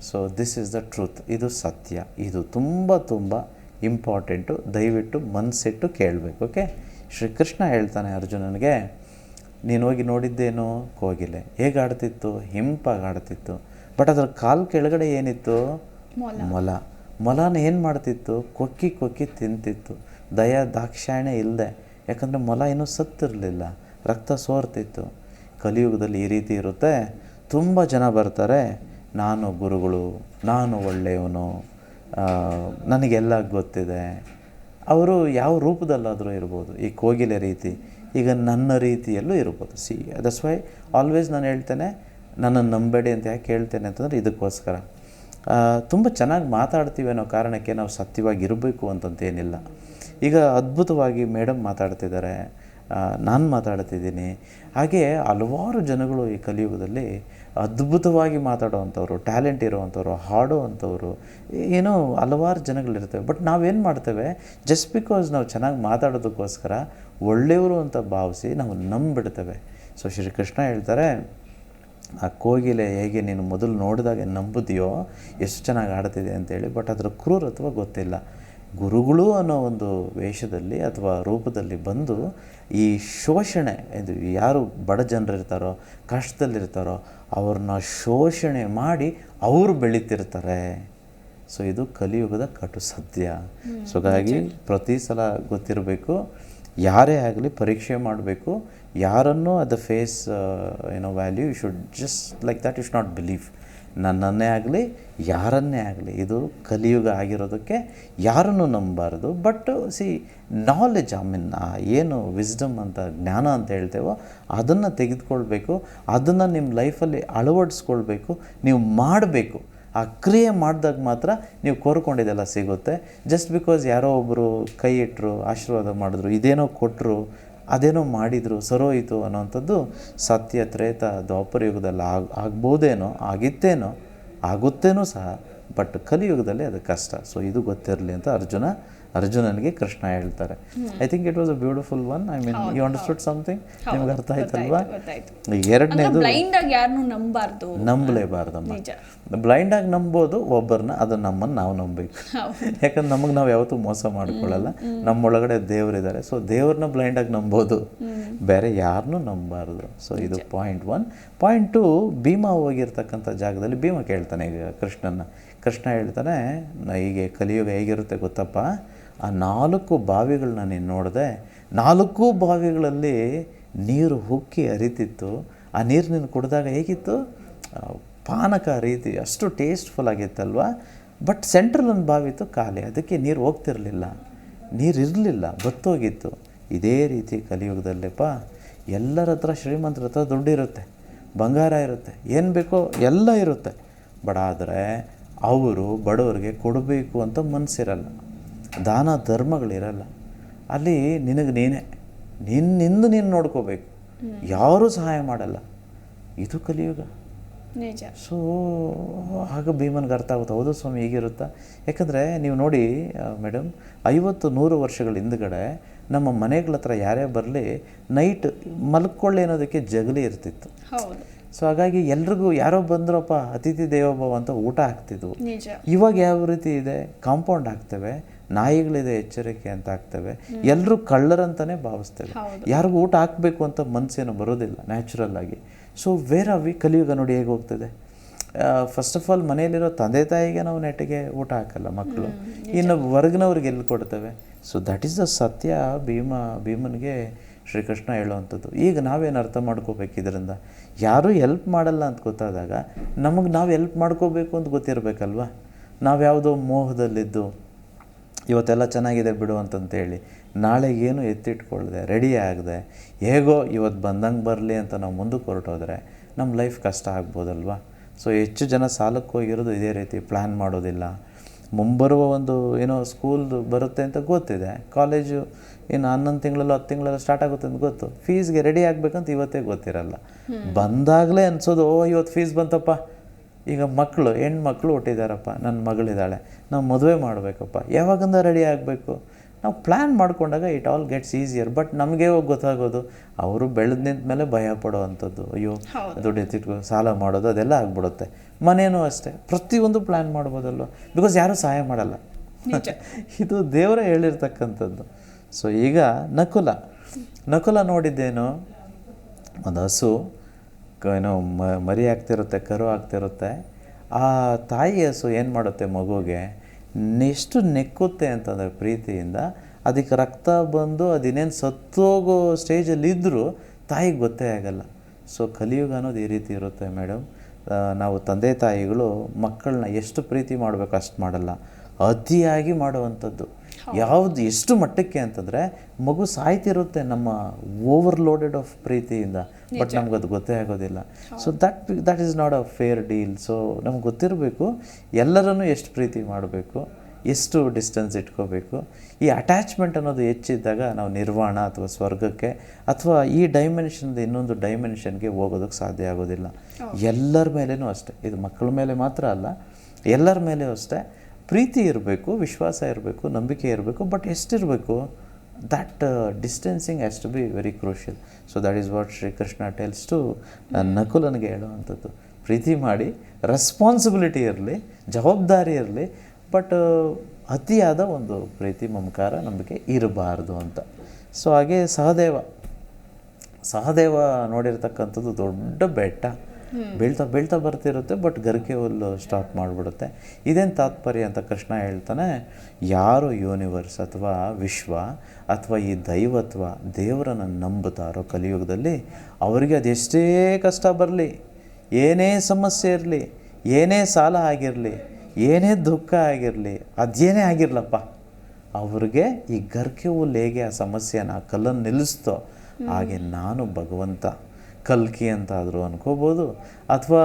So this is the truth ಇದು ಸತ್ಯ. ಇದು ತುಂಬ ತುಂಬ ಇಂಪಾರ್ಟೆಂಟು ದಯವಿಟ್ಟು ಮನಸ್ಸಿಟ್ಟು ಕೇಳಬೇಕು ಓಕೆ? ಶ್ರೀಕೃಷ್ಣ ಹೇಳ್ತಾನೆ ಅರ್ಜುನನಿಗೆ ನೀನು ಹೋಗಿ ನೋಡಿದ್ದೇನು? ಕೋಗಿಲೆ. ಹೇಗೆ ಆಡ್ತಿತ್ತು? ಹಿಂಪಾಗಿ ಆಡ್ತಿತ್ತು. ಬಟ್ ಅದರ ಕಾಲು ಕೆಳಗಡೆ ಏನಿತ್ತು? ಮೊಲ. ಮೊಲನ ಏನು ಮಾಡ್ತಿತ್ತು? ಕೊಕ್ಕಿ ಕೊಕ್ಕಿ ತಿಂತಿತ್ತು. ದಯ ದಾಕ್ಷಾಯಣ ಇಲ್ಲದೆ ಯಾಕಂದರೆ ಮೊಲ ಇನ್ನೂ ಸತ್ತಿರಲಿಲ್ಲ. ರಕ್ತ ಸೋರ್ತಿತ್ತು. ಕಲಿಯುಗದಲ್ಲಿ ಈ ರೀತಿ ಇರುತ್ತೆ. ತುಂಬ ಜನ ಬರ್ತಾರೆ ನಾನು ಗುರುಗಳು ನಾನು ಒಳ್ಳೆಯವನು. ನನಗೆಲ್ಲ ಗೊತ್ತಿದೆ. ಅವರು ಯಾವ ರೂಪದಲ್ಲಾದರೂ ಇರ್ಬೋದು. ಈ ಕೋಗಿಲೆ ರೀತಿ, ಈಗ ನನ್ನ ರೀತಿಯಲ್ಲೂ ಇರ್ಬೋದು. ಸಿ ದಟ್ಸ್ ವೈ ಆಲ್ವೇಸ್ ನಾನು ಹೇಳ್ತೇನೆ, ನನ್ನನ್ನು ನಂಬೇಡಿ ಅಂತ ಯಾಕೆ ಹೇಳ್ತೇನೆ ಅಂತಂದರೆ ಇದಕ್ಕೋಸ್ಕರ. ತುಂಬ ಚೆನ್ನಾಗಿ ಮಾತಾಡ್ತೀವಿ ಅನ್ನೋ ಕಾರಣಕ್ಕೆ ನಾವು ಸತ್ಯವಾಗಿ ಇರಬೇಕು ಅಂತಂತೇನಿಲ್ಲ. ಈಗ ಅದ್ಭುತವಾಗಿ ಮೇಡಮ್ ಮಾತಾಡ್ತಿದ್ದಾರೆ. ನಾನು ಮಾತಾಡ್ತಿದ್ದೀನಿ. ಹಾಗೆ ಹಲವಾರು ಜನಗಳು ಈ ಕಲಿಯುಗದಲ್ಲಿ ಅದ್ಭುತವಾಗಿ ಮಾತಾಡೋವಂಥವ್ರು ಟ್ಯಾಲೆಂಟ್ ಇರೋವಂಥವ್ರು, ಹಾಡೋವಂಥವ್ರು ಏನೋ ಹಲವಾರು ಜನಗಳಿರ್ತವೆ. ಬಟ್ ನಾವೇನು ಮಾಡ್ತೇವೆ ಜಸ್ಟ್ ಬಿಕಾಸ್ ನಾವು ಚೆನ್ನಾಗಿ ಮಾತಾಡೋದಕ್ಕೋಸ್ಕರ ಒಳ್ಳೆಯವರು ಅಂತ ಭಾವಿಸಿ ನಾವು ನಂಬಿಡ್ತೇವೆ. ಸೊ ಶ್ರೀಕೃಷ್ಣ ಹೇಳ್ತಾರೆ, ಆ ಕೋಗಿಲೆ ಹೇಗೆ ನೀನು ಮೊದಲು ನೋಡಿದಾಗ ನಂಬುದೆಯೋ, ಎಷ್ಟು ಚೆನ್ನಾಗಿ ಆಡ್ತಿದೆ ಅಂತೇಳಿ ಬಟ್ ಅದರ ಕ್ರೂರತ್ವ ಗೊತ್ತಿಲ್ಲ. ಗುರುಗಳು ಅನ್ನೋ ಒಂದು ವೇಷದಲ್ಲಿ ಅಥವಾ ರೂಪದಲ್ಲಿ ಬಂದು ಈ ಶೋಷಣೆ ಇದು ಯಾರು ಬಡ ಜನರಿರ್ತಾರೋ ಕಷ್ಟದಲ್ಲಿರ್ತಾರೋ ಅವ್ರನ್ನ ಶೋಷಣೆ ಮಾಡಿ ಅವರು ಬೆಳೀತಿರ್ತಾರೆ. ಸೊ ಇದು ಕಲಿಯುಗದ ಕಟು ಸತ್ಯ ಸೊ ಹಾಗಾಗಿ ಪ್ರತಿ ಸಲ ಗೊತ್ತಿರಬೇಕು ಯಾರೇ ಆಗಲಿ ಪರೀಕ್ಷೆ ಮಾಡಬೇಕು ಯಾರನ್ನು ಅದ ಫೇಸ್ ಏನೋ value you should just like that is should not believe ನನ್ನನ್ನೇ ಆಗಲಿ ಯಾರನ್ನೇ ಆಗಲಿ ಇದು ಕಲಿಯುಗ ಆಗಿರೋದಕ್ಕೆ ಯಾರನ್ನು ನಂಬಬಾರ್ದು. But see knowledge I mean ಏನು ವಿಸ್ಡಮ್ ಅಂತ, ಜ್ಞಾನ ಅಂತ ಹೇಳ್ತೇವೋ, ಅದನ್ನು ತೆಗೆದುಕೊಳ್ಬೇಕು, ಅದನ್ನು ನಿಮ್ಮ ಲೈಫಲ್ಲಿ ಅಳವಡಿಸ್ಕೊಳ್ಬೇಕು, ನೀವು ಮಾಡಬೇಕು. ಆ ಕ್ರಿಯೆ ಮಾಡಿದಾಗ ಮಾತ್ರ ನೀವು ಕೋರ್ಕೊಂಡಿದ್ದೆಲ್ಲ ಸಿಗುತ್ತೆ. ಜಸ್ಟ್ ಬಿಕಾಸ್ ಯಾರೋ ಒಬ್ಬರು ಕೈ ಇಟ್ಟರು ಆಶೀರ್ವಾದ ಮಾಡಿದ್ರು, ಇದೇನೋ ಕೊಟ್ಟರು ಅದೇನೋ ಮಾಡಿದರು, ಸರೋಯಿತು ಅನ್ನೋವಂಥದ್ದು ಸತ್ಯ, ತ್ರೇತ, ದ್ವಾಪರ ಯುಗದಲ್ಲಿ ಆಗ, ಆಗ್ಬೋದೇನೋ, ಆಗಿತ್ತೇನೋ, ಆಗುತ್ತೇನೋ ಸಹ ಬಟ್ ಕಲಿಯುಗದಲ್ಲಿ ಅದು ಕಷ್ಟ. ಸೊ ಇದು ಗೊತ್ತಿರಲಿ ಅಂತ ಅರ್ಜುನ ಅರ್ಜುನನಿಗೆ ಕೃಷ್ಣ ಹೇಳ್ತಾರೆ. I think it was a beautiful one I mean you understood something ನಿಮ್ಗೆ ಅರ್ಥ ಆಯ್ತಲ್ವಾ? ಎರಡನೇದು ಎರಡನೇದು ಬ್ಲೈಂಡ್ ಆಗಿ ನಂಬಲೇಬಾರ್ದಮ್ಮ ನಂಬೋದು ಒಬ್ಬರನ್ನ ಅದು ನಮ್ಮನ್ನು ನಾವು ನಂಬಬೇಕು. ಯಾಕಂದ್ರೆ ನಮಗೆ ನಾವು ಯಾವತ್ತೂ ಮೋಸ ಮಾಡ್ಕೊಳ್ಳಲ್ಲ. ನಮ್ಮೊಳಗಡೆ ದೇವರಿದ್ದಾರೆ. ಸೊ ದೇವ್ರನ್ನ ಬ್ಲೈಂಡಾಗಿ ನಂಬೋದು. ಬೇರೆ ಯಾರನ್ನೂ ನಂಬಾರ್ದು. ಸೊ ಇದು point one point two Bhima ಹೋಗಿರ್ತಕ್ಕಂಥ ಜಾಗದಲ್ಲಿ ಭೀಮ ಕೇಳ್ತಾನೆ ಈಗ ಕೃಷ್ಣನ ಕೃಷ್ಣ ಹೇಳ್ತಾನೆ "ನ- ಹೀಗೆ ಕಲಿಯುಗ ಹೇಗಿರುತ್ತೆ ಗೊತ್ತಪ್ಪ? ಆ ನಾಲ್ಕು ಬಾವಿಗಳನ್ನ ನೀನು ನೋಡಿದೆ, ನಾಲ್ಕು ಬಾವಿಗಳಲ್ಲಿ ನೀರು ಹುಕ್ಕಿ ಹರಿತಿತ್ತು. ಆ ನೀರು ನೀನು ಕುಡಿದಾಗ ಹೇಗಿತ್ತು? ಪಾನಕ ರೀತಿ, ಅಷ್ಟು ಟೇಸ್ಟ್ಫುಲ್ ಆಗಿತ್ತಲ್ವ? ಬಟ್ ಸೆಂಟ್ರಲ್ ಒಂದು ಬಾವಿ ಇತ್ತು, ಖಾಲಿ. ಅದಕ್ಕೆ ನೀರು ಹೋಗ್ತಿರಲಿಲ್ಲ. ನೀರು ಇರಲಿಲ್ಲ, ಬತ್ತೋಗಿತ್ತು. ಇದೇ ರೀತಿ ಕಲಿಯುಗದಲ್ಲಪ್ಪ, ಎಲ್ಲರ ಹತ್ರ ಶ್ರೀಮಂತರ ಹತ್ರ ದುಡ್ಡು ಇರುತ್ತೆ, ಬಂಗಾರ ಇರುತ್ತೆ, ಏನು ಬೇಕೋ ಎಲ್ಲ ಇರುತ್ತೆ. ಬಟ್ ಆದರೆ, ಅವರು ಬಡವರಿಗೆ ಕೊಡಬೇಕು ಅಂತ ಮನಸ್ಸಿರಲ್ಲ ದಾನ ಧರ್ಮಗಳಿರಲ್ಲ ಅಲ್ಲಿ ನಿನಗೆ ನೀನೇ ನಿನ್ನಿಂದ ನೀನು ನೋಡ್ಕೋಬೇಕು. ಯಾರೂ ಸಹಾಯ ಮಾಡಲ್ಲ. ಇದು ಕಲಿಯುಗ. ನಿಜ. ಸೊ ಆಗ ಭೀಮನ್ಗೆ ಅರ್ಥ ಆಗುತ್ತೆ. ಹೌದು ಸ್ವಾಮಿ ಹೀಗಿರುತ್ತಾ? ಯಾಕಂದರೆ ನೀವು ನೋಡಿ ಮೇಡಮ್ ಐವತ್ತು ನೂರು ವರ್ಷಗಳ ಹಿಂದ್ಗಡೆ ನಮ್ಮ ಮನೆಗಳ ಹತ್ರ ಯಾರೇ ಬರಲಿ ನೈಟ್ ಮಲ್ಕೊಳ್ಳಿ ಅನ್ನೋದಕ್ಕೆ ಜಗಲಿ ಇರ್ತಿತ್ತು. ಸೊ ಹಾಗಾಗಿ ಎಲ್ರಿಗೂ ಯಾರೋ ಬಂದ್ರಪ್ಪ ಅತಿಥಿ ದೇವೋಭವ ಅಂತ ಊಟ ಹಾಕ್ತಿದ್ವು. ಇವಾಗ ಯಾವ ರೀತಿ ಇದೆ? ಕಾಂಪೌಂಡ್ ಹಾಕ್ತೇವೆ. ನಾಯಿಗಳಿದೆ ಎಚ್ಚರಿಕೆ ಅಂತ ಆಗ್ತವೆ. ಎಲ್ಲರೂ ಕಳ್ಳರಂತಾನೆ ಭಾವಿಸ್ತೇವೆ. ಯಾರಿಗೂ ಊಟ ಹಾಕಬೇಕು ಅಂತ ಮನಸ್ಸೇನು ಬರೋದಿಲ್ಲ ನ್ಯಾಚುರಲ್ ಆಗಿ. ಸೊ ವೇರ್ ಅವಿ ಕಲಿಯುಗ ನೋಡಿ ಹೇಗೆ ಹೋಗ್ತದೆ? ಫಸ್ಟ್ ಆಫ್ ಆಲ್ ಮನೆಯಲ್ಲಿರೋ ತಂದೆ ತಾಯಿಗೆ ನಾವು ನೆಟ್ಟಿಗೆ ಊಟ ಹಾಕಲ್ಲ ಮಕ್ಕಳು. ಇನ್ನು ವರ್ಗನವ್ರಿಗೆ ಎಲ್ಲಿ ಕೊಡ್ತವೆ? ಸೊ ದಟ್ ಈಸ್ ದ ಸತ್ಯ ಭೀಮ ಭೀಮನಿಗೆ ಶ್ರೀಕೃಷ್ಣ ಹೇಳುವಂಥದ್ದು. ಈಗ ನಾವೇನು ಅರ್ಥ ಮಾಡ್ಕೋಬೇಕು ಇದರಿಂದ? ಯಾರೂ ಎಲ್ಪ್ ಮಾಡಲ್ಲ ಅಂತ ಗೊತ್ತಾದಾಗ ನಮಗೆ ನಾವು ಎಲ್ಪ್ ಮಾಡ್ಕೋಬೇಕು ಅಂತ ಗೊತ್ತಿರಬೇಕಲ್ವ? ನಾವು ಯಾವುದೋ ಮೋಹದಲ್ಲಿದ್ದು. ಇವತ್ತೆಲ್ಲ ಚೆನ್ನಾಗಿದೆ ಬಿಡು ಅಂತಂತೇಳಿ ನಾಳೆಗೇನು ಎತ್ತಿಟ್ಕೊಳ್ಳದೆ ರೆಡಿ ಆಗದೆ ಹೇಗೋ ಇವತ್ತು ಬಂದಂಗೆ ಬರಲಿ ಅಂತ ನಾವು ಮುಂದಕ್ಕೆ ಹೊರಟೋದ್ರೆ ನಮ್ಮ ಲೈಫ್ ಕಷ್ಟ ಆಗ್ಬೋದಲ್ವಾ? ಸೊ ಹೆಚ್ಚು ಜನ ಸಾಲಕ್ಕೆ ಹೋಗಿರೋದು ಇದೇ ರೀತಿ ಪ್ಲ್ಯಾನ್ ಮಾಡೋದಿಲ್ಲ. ಮುಂಬರುವ ಒಂದು ಏನೋ ಸ್ಕೂಲ್ದು ಬರುತ್ತೆ ಅಂತ ಗೊತ್ತಿದೆ. ಕಾಲೇಜು ಏನು ಹನ್ನೊಂದು ತಿಂಗಳಲ್ಲೋ ಹತ್ತು ತಿಂಗಳಲ್ಲೋ ಸ್ಟಾರ್ಟ್ ಆಗುತ್ತೆ ಅಂತ ಗೊತ್ತು. ಫೀಸ್ಗೆ ರೆಡಿ ಆಗಬೇಕಂತ ಇವತ್ತೇ ಗೊತ್ತಿರಲ್ಲ. ಬಂದಾಗಲೇ ಅನ್ಸೋದು ಓ ಇವತ್ತು ಫೀಸ್ ಬಂತಪ್ಪ. ಈಗ ಮಕ್ಕಳು ಹೆಣ್ಮಕ್ಳು ಹುಟ್ಟಿದಾರಪ್ಪ ನನ್ನ ಮಗಳಿದ್ದಾಳೆ ನಾವು ಮದುವೆ ಮಾಡಬೇಕಪ್ಪ ಯಾವಾಗಿಂದ ರೆಡಿ ಆಗಬೇಕು? ನಾವು ಪ್ಲ್ಯಾನ್ ಮಾಡಿಕೊಂಡಾಗ it all gets easier but ನಮಗೆ ಹೋಗಿ ಗೊತ್ತಾಗೋದು? ಅವರು ಬೆಳೆದು ನಿಂತ ಮೇಲೆ ಭಯ ಪಡೋವಂಥದ್ದು. ಅಯ್ಯೋ ದುಡ್ಡು ಎತ್ತಿಟ್ಕೊ ಸಾಲ ಮಾಡೋದು ಅದೆಲ್ಲ ಆಗ್ಬಿಡುತ್ತೆ. ಮನೇನೂ ಅಷ್ಟೇ ಪ್ರತಿಯೊಂದು ಪ್ಲ್ಯಾನ್ ಮಾಡ್ಬೋದಲ್ವ ಬಿಕಾಸ್ ಯಾರೂ ಸಹಾಯ ಮಾಡಲ್ಲ. [laughs] ಇದು ದೇವರೇ ಹೇಳಿರ್ತಕ್ಕಂಥದ್ದು. ಸೊ ಈಗ ನಕುಲ. ನಕುಲ ನೋಡಿದ್ದೇನು? ಒಂದು ಹಸು ಕ- ಏನೋ ಮರಿ ಆಗ್ತಿರುತ್ತೆ, ಕರು ಆಗ್ತಿರುತ್ತೆ. ಆ ತಾಯಿ ಹಸು ಏನು ಮಾಡುತ್ತೆ ಮಗುಗೆ ಎಷ್ಟು ನೆಕ್ಕುತ್ತೆ ಅಂತಂದರೆ ಪ್ರೀತಿಯಿಂದ, ಅದಕ್ಕೆ ರಕ್ತ ಬಂದು ಅದಿನ್ನೇನು ಸತ್ತೋಗೋ ಸ್ಟೇಜಲ್ಲಿ ಇದ್ದರೂ ತಾಯಿಗೆ ಗೊತ್ತೇ ಆಗಲ್ಲ. ಸೊ ಕಲಿಯುಗ ಅನ್ನೋದು ಈ ರೀತಿ ಇರುತ್ತೆ ಮೇಡಮ್. ನಾವು ತಂದೆ ತಾಯಿಗಳು ಮಕ್ಕಳನ್ನ ಎಷ್ಟು ಪ್ರೀತಿ ಮಾಡಬೇಕು ಅಷ್ಟು ಮಾಡಲ್ಲ. ಅತಿಯಾಗಿ ಮಾಡುವಂಥದ್ದು. ಯಾವುದು ಎಷ್ಟು ಮಟ್ಟಕ್ಕೆ ಅಂತಂದರೆ ಮಗು ಸಾಯ್ತಿರುತ್ತೆ ನಮ್ಮ ಓವರ್ಲೋಡೆಡ್ ಆಫ್ ಪ್ರೀತಿಯಿಂದ. ಬಟ್ ನಮ್ಗೆ ಅದು ಗೊತ್ತೇ ಆಗೋದಿಲ್ಲ. So that that is not a fair deal so ನಮ್ಗೆ ಗೊತ್ತಿರಬೇಕು ಎಲ್ಲರನ್ನೂ ಎಷ್ಟು ಪ್ರೀತಿ ಮಾಡಬೇಕು ಎಷ್ಟು ಡಿಸ್ಟೆನ್ಸ್ ಇಟ್ಕೋಬೇಕು. ಈ ಅಟ್ಯಾಚ್ಮೆಂಟ್ ಅನ್ನೋದು ಹೆಚ್ಚಿದ್ದಾಗ ನಾವು ನಿರ್ವಾಣ ಅಥವಾ ಸ್ವರ್ಗಕ್ಕೆ ಅಥವಾ ಈ ಡೈಮೆನ್ಷನ್ದು ಇನ್ನೊಂದು ಡೈಮೆನ್ಷನ್ಗೆ ಹೋಗೋದಕ್ಕೆ ಸಾಧ್ಯ ಆಗೋದಿಲ್ಲ. ಎಲ್ಲರ ಮೇಲೇನೂ ಅಷ್ಟೇ. ಇದು ಮಕ್ಕಳ ಮೇಲೆ ಮಾತ್ರ ಅಲ್ಲ. ಎಲ್ಲರ ಮೇಲೆ ಅಷ್ಟೇ. ಪ್ರೀತಿ ಇರಬೇಕು, ವಿಶ್ವಾಸ ಇರಬೇಕು, ನಂಬಿಕೆ ಇರಬೇಕು ಬಟ್ ಎಷ್ಟಿರಬೇಕು? That distancing has to be very crucial so that is what Srikrishna tells to ನಕುಲನಿಗೆ ಹೇಳುವಂಥದ್ದು. ಪ್ರೀತಿ ಮಾಡಿ ರೆಸ್ಪಾನ್ಸಿಬಿಲಿಟಿ ಇರಲಿ, ಜವಾಬ್ದಾರಿ ಇರಲಿ ಬಟ್ ಅತಿಯಾದ ಒಂದು ಪ್ರೀತಿ, ಮಮಕಾರ, ನಂಬಿಕೆ ಇರಬಾರ್ದು ಅಂತ. ಸೊ ಹಾಗೆ ಸಹದೇವ. ಸಹದೇವ ನೋಡಿರ್ತಕ್ಕಂಥದ್ದು ದೊಡ್ಡ ಬೆಟ್ಟ. ಬೀಳ್ತಾ ಬೀಳ್ತಾ ಬರ್ತಿರುತ್ತೆ, ಬಟ್ ಗರಿಕೆ ಹುಲ್ಲು ಸ್ಟಾಪ್ ಮಾಡಿಬಿಡುತ್ತೆ. ಇದೇನು ತಾತ್ಪರ್ಯ ಅಂತ ಕೃಷ್ಣ ಹೇಳ್ತಾನೆ? ಯಾರು ಯೂನಿವರ್ಸ್ ಅಥವಾ ವಿಶ್ವ ಅಥವಾ ಈ ದೈವತ್ವ ದೇವರನ್ನು ನಂಬುತ್ತಾರೋ ಕಲಿಯುಗದಲ್ಲಿ ಅವರಿಗೆ ಅದೆಷ್ಟೇ ಕಷ್ಟ ಬರಲಿ, ಏನೇ ಸಮಸ್ಯೆ ಇರಲಿ, ಏನೇ ಸಾಲ ಆಗಿರಲಿ, ಏನೇ ದುಃಖ ಆಗಿರಲಿ, ಅದೇನೇ ಆಗಿರಲಪ್ಪ, ಅವ್ರಿಗೆ ಈ ಗರ್ಕೆ ಹುಲ್ಲು ಹೇಗೆ ಆ ಸಮಸ್ಯೆನ ಆ ಕಲ್ಲನ್ನು ನಿಲ್ಲಿಸ್ತೋ, ಹಾಗೆ ನಾನು ಭಗವಂತ. ಕಲ್ಕಿ ಅಂತಾದರೂ ಅನ್ಕೋಬೋದು, ಅಥವಾ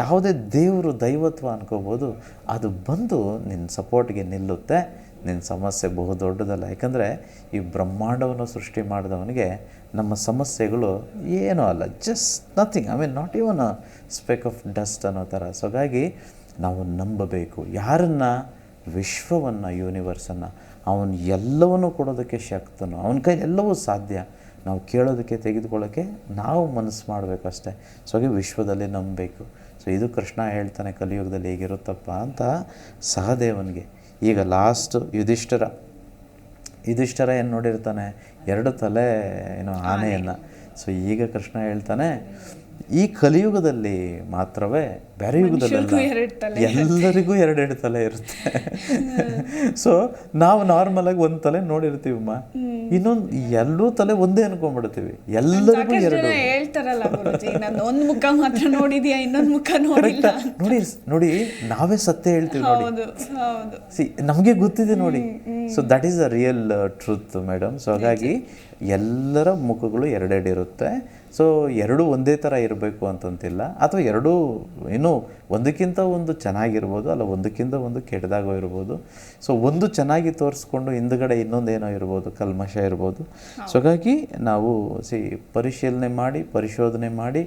ಯಾವುದೇ ದೇವರು ದೈವತ್ವ ಅನ್ಕೋಬೋದು, ಅದು ಬಂದು ನಿನ್ನ ಸಪೋರ್ಟ್ಗೆ ನಿಲ್ಲುತ್ತೆ ನಿನ್ನ ಸಮಸ್ಯೆ ಬಹು ದೊಡ್ಡದಲ್ಲ. ಯಾಕಂದರೆ ಈ ಬ್ರಹ್ಮಾಂಡವನ್ನು ಸೃಷ್ಟಿ ಮಾಡಿದವನಿಗೆ ನಮ್ಮ ಸಮಸ್ಯೆಗಳು ಏನೂ ಅಲ್ಲ just nothing I mean not even a speck of dust ಅನ್ನೋ ಥರ. ಸೊ ಹಾಗಾಗಿ ನಾವು ನಂಬಬೇಕು. ಯಾರನ್ನು? ವಿಶ್ವವನ್ನು ಯೂನಿವರ್ಸನ್ನು ಅವನು ಎಲ್ಲವನ್ನು ಕೊಡೋದಕ್ಕೆ ಶಕ್ತನು. ಅವನ ಕೈ ಎಲ್ಲವೂ ಸಾಧ್ಯ. ನಾವು ಕೇಳೋದಕ್ಕೆ ತೆಗೆದುಕೊಳ್ಳೋಕ್ಕೆ ನಾವು ಮನಸ್ಸು ಮಾಡಬೇಕಷ್ಟೆ. ಸೊ ಹಾಗೆ ವಿಶ್ವದಲ್ಲಿ ನಂಬಬೇಕು. ಸೊ ಇದು ಕೃಷ್ಣ ಹೇಳ್ತಾನೆ, ಕಲಿಯುಗದಲ್ಲಿ ಹೇಗಿರುತ್ತಪ್ಪ ಅಂತ ಸಹದೇವನಿಗೆ. ಈಗ ಲಾಸ್ಟು ಯುಧಿಷ್ಠರ. ಯುಧಿಷ್ಠರ ಏನು ನೋಡಿರ್ತಾನೆ? ಎರಡು ತಲೆ, ಏನೋ ಆನೆಯನ್ನು. ಸೊ ಈಗ ಕೃಷ್ಣ ಹೇಳ್ತಾನೆ ಈ ಕಲಿಯುಗದಲ್ಲಿ ಮಾತ್ರವೇ ಬೇರೆ ಯುಗದಲ್ಲಿ ಎಲ್ಲರಿಗೂ ಎರಡೆರಡು ತಲೆ ಇರುತ್ತೆ. ಸೊ ನಾವು ನಾರ್ಮಲ್ ಆಗಿ ಒಂದು ತಲೆ ನೋಡಿರ್ತೀವಮ್ಮ. ಇನ್ನೊಂದು ಎಲ್ಲೂ ತಲೆ ಒಂದೇ ಅನ್ಕೊಂಡ್ಬಿಡ್ತೀವಿ. ಎಲ್ಲರಿಗೂ ಎರಡು. ಹೇಳ್ತಾರಲ್ಲ ಒಂದ್ ಮುಖ ಮಾತ್ರ ನೋಡಿದ್ಯಾ ಇನ್ನೊಂದು ಮುಖ ನೋಡಿಲ್ಲ ನೋಡಿ ನೋಡಿ ನಾವೇ ಸತ್ಯ ಹೇಳ್ತೀವಿ ನೋಡಿ. ಸಿ ನಮಗೆ ಗೊತ್ತಿದೆ ನೋಡಿ. So that is a real truth madam so ಹಾಗಾಗಿ ಎಲ್ಲರ ಮುಖಗಳು ಎರಡೆರಡು ಇರುತ್ತೆ. ಸೊ ಎರಡೂ ಒಂದೇ ಥರ ಇರಬೇಕು ಅಂತಂತಿಲ್ಲ. ಅಥವಾ ಎರಡೂ ಏನು ಒಂದಕ್ಕಿಂತ ಒಂದು ಚೆನ್ನಾಗಿರ್ಬೋದು ಅಲ್ಲ ಒಂದಕ್ಕಿಂತ ಒಂದು ಕೆಟ್ಟದಾಗೋ ಇರ್ಬೋದು. ಸೊ ಒಂದು ಚೆನ್ನಾಗಿ ತೋರಿಸ್ಕೊಂಡು ಹಿಂದುಗಡೆ ಇನ್ನೊಂದೇನೋ ಇರ್ಬೋದು ಕಲ್ಮಶ ಇರ್ಬೋದು. ಸೊ ಹಾಗಾಗಿ ನಾವು ಸಿ ಪರಿಶೀಲನೆ ಮಾಡಿ ಪರಿಶೋಧನೆ ಮಾಡಿ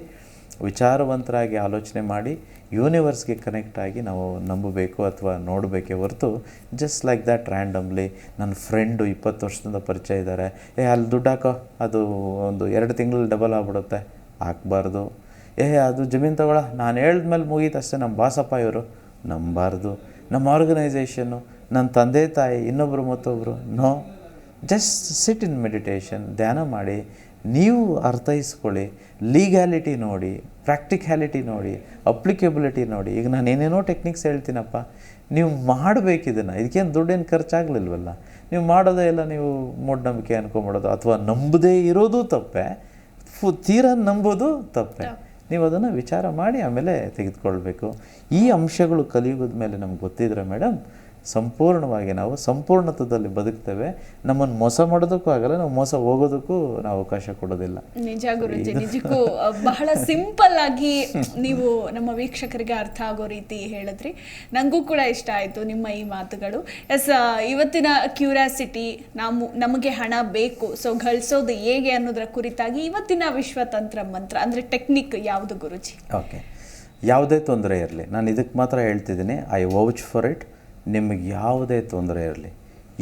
ವಿಚಾರವಂತರಾಗಿ ಆಲೋಚನೆ ಮಾಡಿ ಯೂನಿವರ್ಸ್ಗೆ ಕನೆಕ್ಟ್ ಆಗಿ ನಾವು ನಂಬಬೇಕು ಅಥವಾ ನೋಡಬೇಕೇ ಹೊರತು ಜಸ್ಟ್ ಲೈಕ್ ದ್ಯಾಟ್ ರ್ಯಾಂಡಮ್ಲಿ ನನ್ನ ಫ್ರೆಂಡು ಇಪ್ಪತ್ತು ವರ್ಷದಿಂದ ಪರಿಚಯ ಇದ್ದಾರೆ. ಏ, ಅಲ್ಲಿ ದುಡ್ಡು ಹಾಕೋ. ಅದು ಒಂದು ಎರಡು ತಿಂಗಳಲ್ಲಿ ಡಬಲ್ ಆಗ್ಬಿಡುತ್ತೆ. ಹಾಕ್ಬಾರ್ದು. ಏ, ಅದು ಜಮೀನು ತಗೊಳ ನಾನು ಹೇಳಿದ್ಮೇಲೆ ಮುಗೀತು ಅಷ್ಟೇ. ನಮ್ಮ ಬಾಸಪ್ಪ ಇವರು. ನಂಬಾರ್ದು. ನಮ್ಮ ಆರ್ಗನೈಸೇಷನ್ನು ನನ್ನ ತಂದೆ ತಾಯಿ ಇನ್ನೊಬ್ಬರು ಮತ್ತೊಬ್ಬರು no. Just sit in meditation ಧ್ಯಾನ ಮಾಡಿ. ನೀವು ಅರ್ಥೈಸ್ಕೊಳ್ಳಿ ಲೀಗ್ಯಾಲಿಟಿ ನೋಡಿ ಪ್ರಾಕ್ಟಿಕ್ಯಾಲಿಟಿ ನೋಡಿ ಅಪ್ಲಿಕೇಬಿಲಿಟಿ ನೋಡಿ. ಈಗ ನಾನು ಏನೇನೋ ಟೆಕ್ನಿಕ್ಸ್ ಹೇಳ್ತೀನಪ್ಪ. ನೀವು ಮಾಡಬೇಕು ಇದನ್ನು ಇದಕ್ಕೇನು ದುಡ್ಡೇನು ಖರ್ಚಾಗಲಿಲ್ವಲ್ಲ? ನೀವು ಮಾಡೋದೇ ಎಲ್ಲ ನೀವು ಮೂಢನಂಬಿಕೆ ಅನ್ಕೊಂಬಿಡೋದು. ಅಥವಾ ನಂಬದೇ ಇರೋದು ತಪ್ಪೆ. ಫು ತೀರ ನಂಬೋದು ತಪ್ಪೆ. ನೀವು ಅದನ್ನು ವಿಚಾರ ಮಾಡಿ ಆಮೇಲೆ ತೆಗೆದುಕೊಳ್ಬೇಕು. ಈ ಅಂಶಗಳು ಕಲಿಯುಗದ ಮೇಲೆ ನಮ್ಗೆ ಗೊತ್ತಿದ್ರೆ ಮೇಡಮ್ ಸಂಪೂರ್ಣವಾಗಿ ನಾವು ಸಂಪೂರ್ಣತ್ವದಲ್ಲಿ ಬದುಕ್ತೇವೆ. ನಮ್ಮನ್ನು ಮೋಸ ಮಾಡೋದಕ್ಕೂ ಆಗಲ್ಲ ನಾವು ಮೋಸ ಹೋಗೋದಕ್ಕೂ ನಾವು ಅವಕಾಶ ಕೊಡೋದಿಲ್ಲ. ನಿಜ ಗುರುಜಿ ನಿಜಕ್ಕೂ ಬಹಳ ಸಿಂಪಲ್ ಆಗಿ ನೀವು ನಮ್ಮ ವೀಕ್ಷಕರಿಗೆ ಅರ್ಥ ಆಗೋ ರೀತಿ ಹೇಳಿದ್ರಿ. ನನಗೂ ಕೂಡ ಇಷ್ಟ ಆಯಿತು ನಿಮ್ಮ ಈ ಮಾತುಗಳು. ಎಸ್ ಇವತ್ತಿನ ಕ್ಯೂರಿಯಾಸಿಟಿ ನಾವು ನಮಗೆ ಹಣ ಬೇಕು ಸೊ ಗಳಿಸೋದು ಹೇಗೆ ಅನ್ನೋದರ ಕುರಿತಾಗಿ ಇವತ್ತಿನ ವಿಶ್ವತಂತ್ರ ಮಂತ್ರ ಅಂದರೆ ಟೆಕ್ನಿಕ್ ಯಾವುದು ಗುರುಜಿ? ಓಕೆ ಯಾವುದೇ ತೊಂದರೆ ಇರಲಿ. ನಾನು ಇದಕ್ಕೆ ಮಾತ್ರ ಹೇಳ್ತಿದ್ದೀನಿ ಐ ವೌಚ್ ಫಾರ್ ಇಟ್ ನಿಮಗೆ ಯಾವುದೇ ತೊಂದರೆ ಇರಲಿ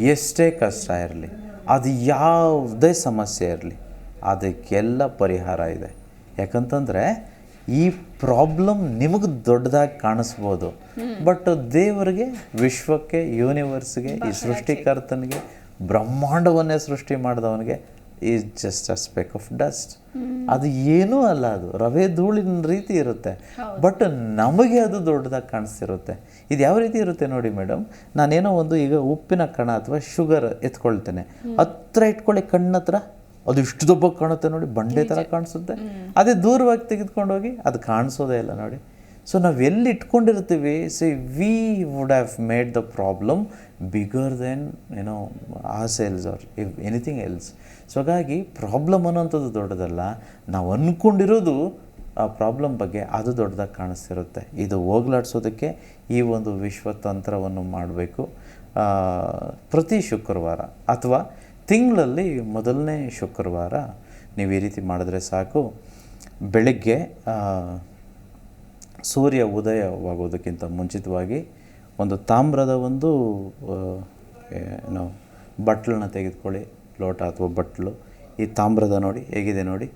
ಎಷ್ಟೇ ಕಷ್ಟ ಇರಲಿ ಅದು ಯಾವುದೇ ಸಮಸ್ಯೆ ಇರಲಿ ಅದಕ್ಕೆಲ್ಲ ಪರಿಹಾರ ಇದೆ. ಯಾಕಂತಂದರೆ ಈ ಪ್ರಾಬ್ಲಮ್ ನಿಮಗೆ ದೊಡ್ಡದಾಗಿ ಕಾಣಿಸ್ಬೋದು. ಬಟ್ ದೇವರಿಗೆ ವಿಶ್ವಕ್ಕೆ ಯೂನಿವರ್ಸ್ಗೆ ಈ ಸೃಷ್ಟಿಕರ್ತನಿಗೆ ಬ್ರಹ್ಮಾಂಡವನ್ನೇ ಸೃಷ್ಟಿ ಮಾಡಿದವನಿಗೆ is just a speck of dust ಅದು ಏನೂ ಅಲ್ಲ ಅದು. ರವೆ ಧೂಳಿನ ರೀತಿ ಇರುತ್ತೆ. ಬಟ್ ನಮಗೆ ಅದು ದೊಡ್ಡದಾಗಿ ಕಾಣಿಸ್ತಿರುತ್ತೆ. ಇದು ಯಾವ ರೀತಿ ಇರುತ್ತೆ ನೋಡಿ ಮೇಡಮ್ ನಾನೇನೋ ಒಂದು ಈಗ ಉಪ್ಪಿನ ಕಣ ಅಥವಾ ಶುಗರ್ ಎತ್ಕೊಳ್ತೇನೆ. ಹತ್ರ ಇಟ್ಕೊಳ್ಳಿ ಕಣ್ಣತ್ರ ಅದು ಇಷ್ಟು ದೊಬ್ಬ ಕಾಣುತ್ತೆ ನೋಡಿ ಬಂಡೆ ಥರ ಕಾಣಿಸುತ್ತೆ. ಅದೇ ದೂರವಾಗಿ ತೆಗೆದುಕೊಂಡೋಗಿ ಅದು ಕಾಣಿಸೋದೇ ಇಲ್ಲ ನೋಡಿ. ಸೊ ನಾವು ಎಲ್ಲಿ ಇಟ್ಕೊಂಡಿರ್ತೀವಿ? See we would have made the problem bigger then ಏನೋ ಆ sales or if anything else so ಹಾಗಾಗಿ ಪ್ರಾಬ್ಲಮ್ ಅನ್ನೋಂಥದ್ದು ದೊಡ್ಡದಲ್ಲ. ನಾವು ಅಂದ್ಕೊಂಡಿರೋದು ಆ ಪ್ರಾಬ್ಲಮ್ ಬಗ್ಗೆ ಅದು ದೊಡ್ಡದಾಗಿ ಕಾಣಿಸ್ತಿರುತ್ತೆ. ಇದು ಹೋಗ್ಲಾಡ್ಸೋದಕ್ಕೆ ಈ ಒಂದು ವಿಶ್ವತಂತ್ರವನ್ನು ಮಾಡಬೇಕು. ಪ್ರತಿ ಶುಕ್ರವಾರ ಅಥವಾ ತಿಂಗಳಲ್ಲಿ ಮೊದಲನೇ ಶುಕ್ರವಾರ ನೀವು ಈ ರೀತಿ ಮಾಡಿದ್ರೆ ಸಾಕು. ಬೆಳಗ್ಗೆ ಸೂರ್ಯ ಉದಯವಾಗೋದಕ್ಕಿಂತ ಮುಂಚಿತವಾಗಿ ಒಂದು ತಾಮ್ರದ ಒಂದು ಏನು, ಬಟ್ಲನ್ನ ತೆಗೆದುಕೊಳ್ಳಿ. ಲೋಟ ಅಥವಾ ಬಟ್ಲು, ಈ ತಾಮ್ರದ ನೋಡಿ ಹೇಗಿದೆ ನೋಡಿ,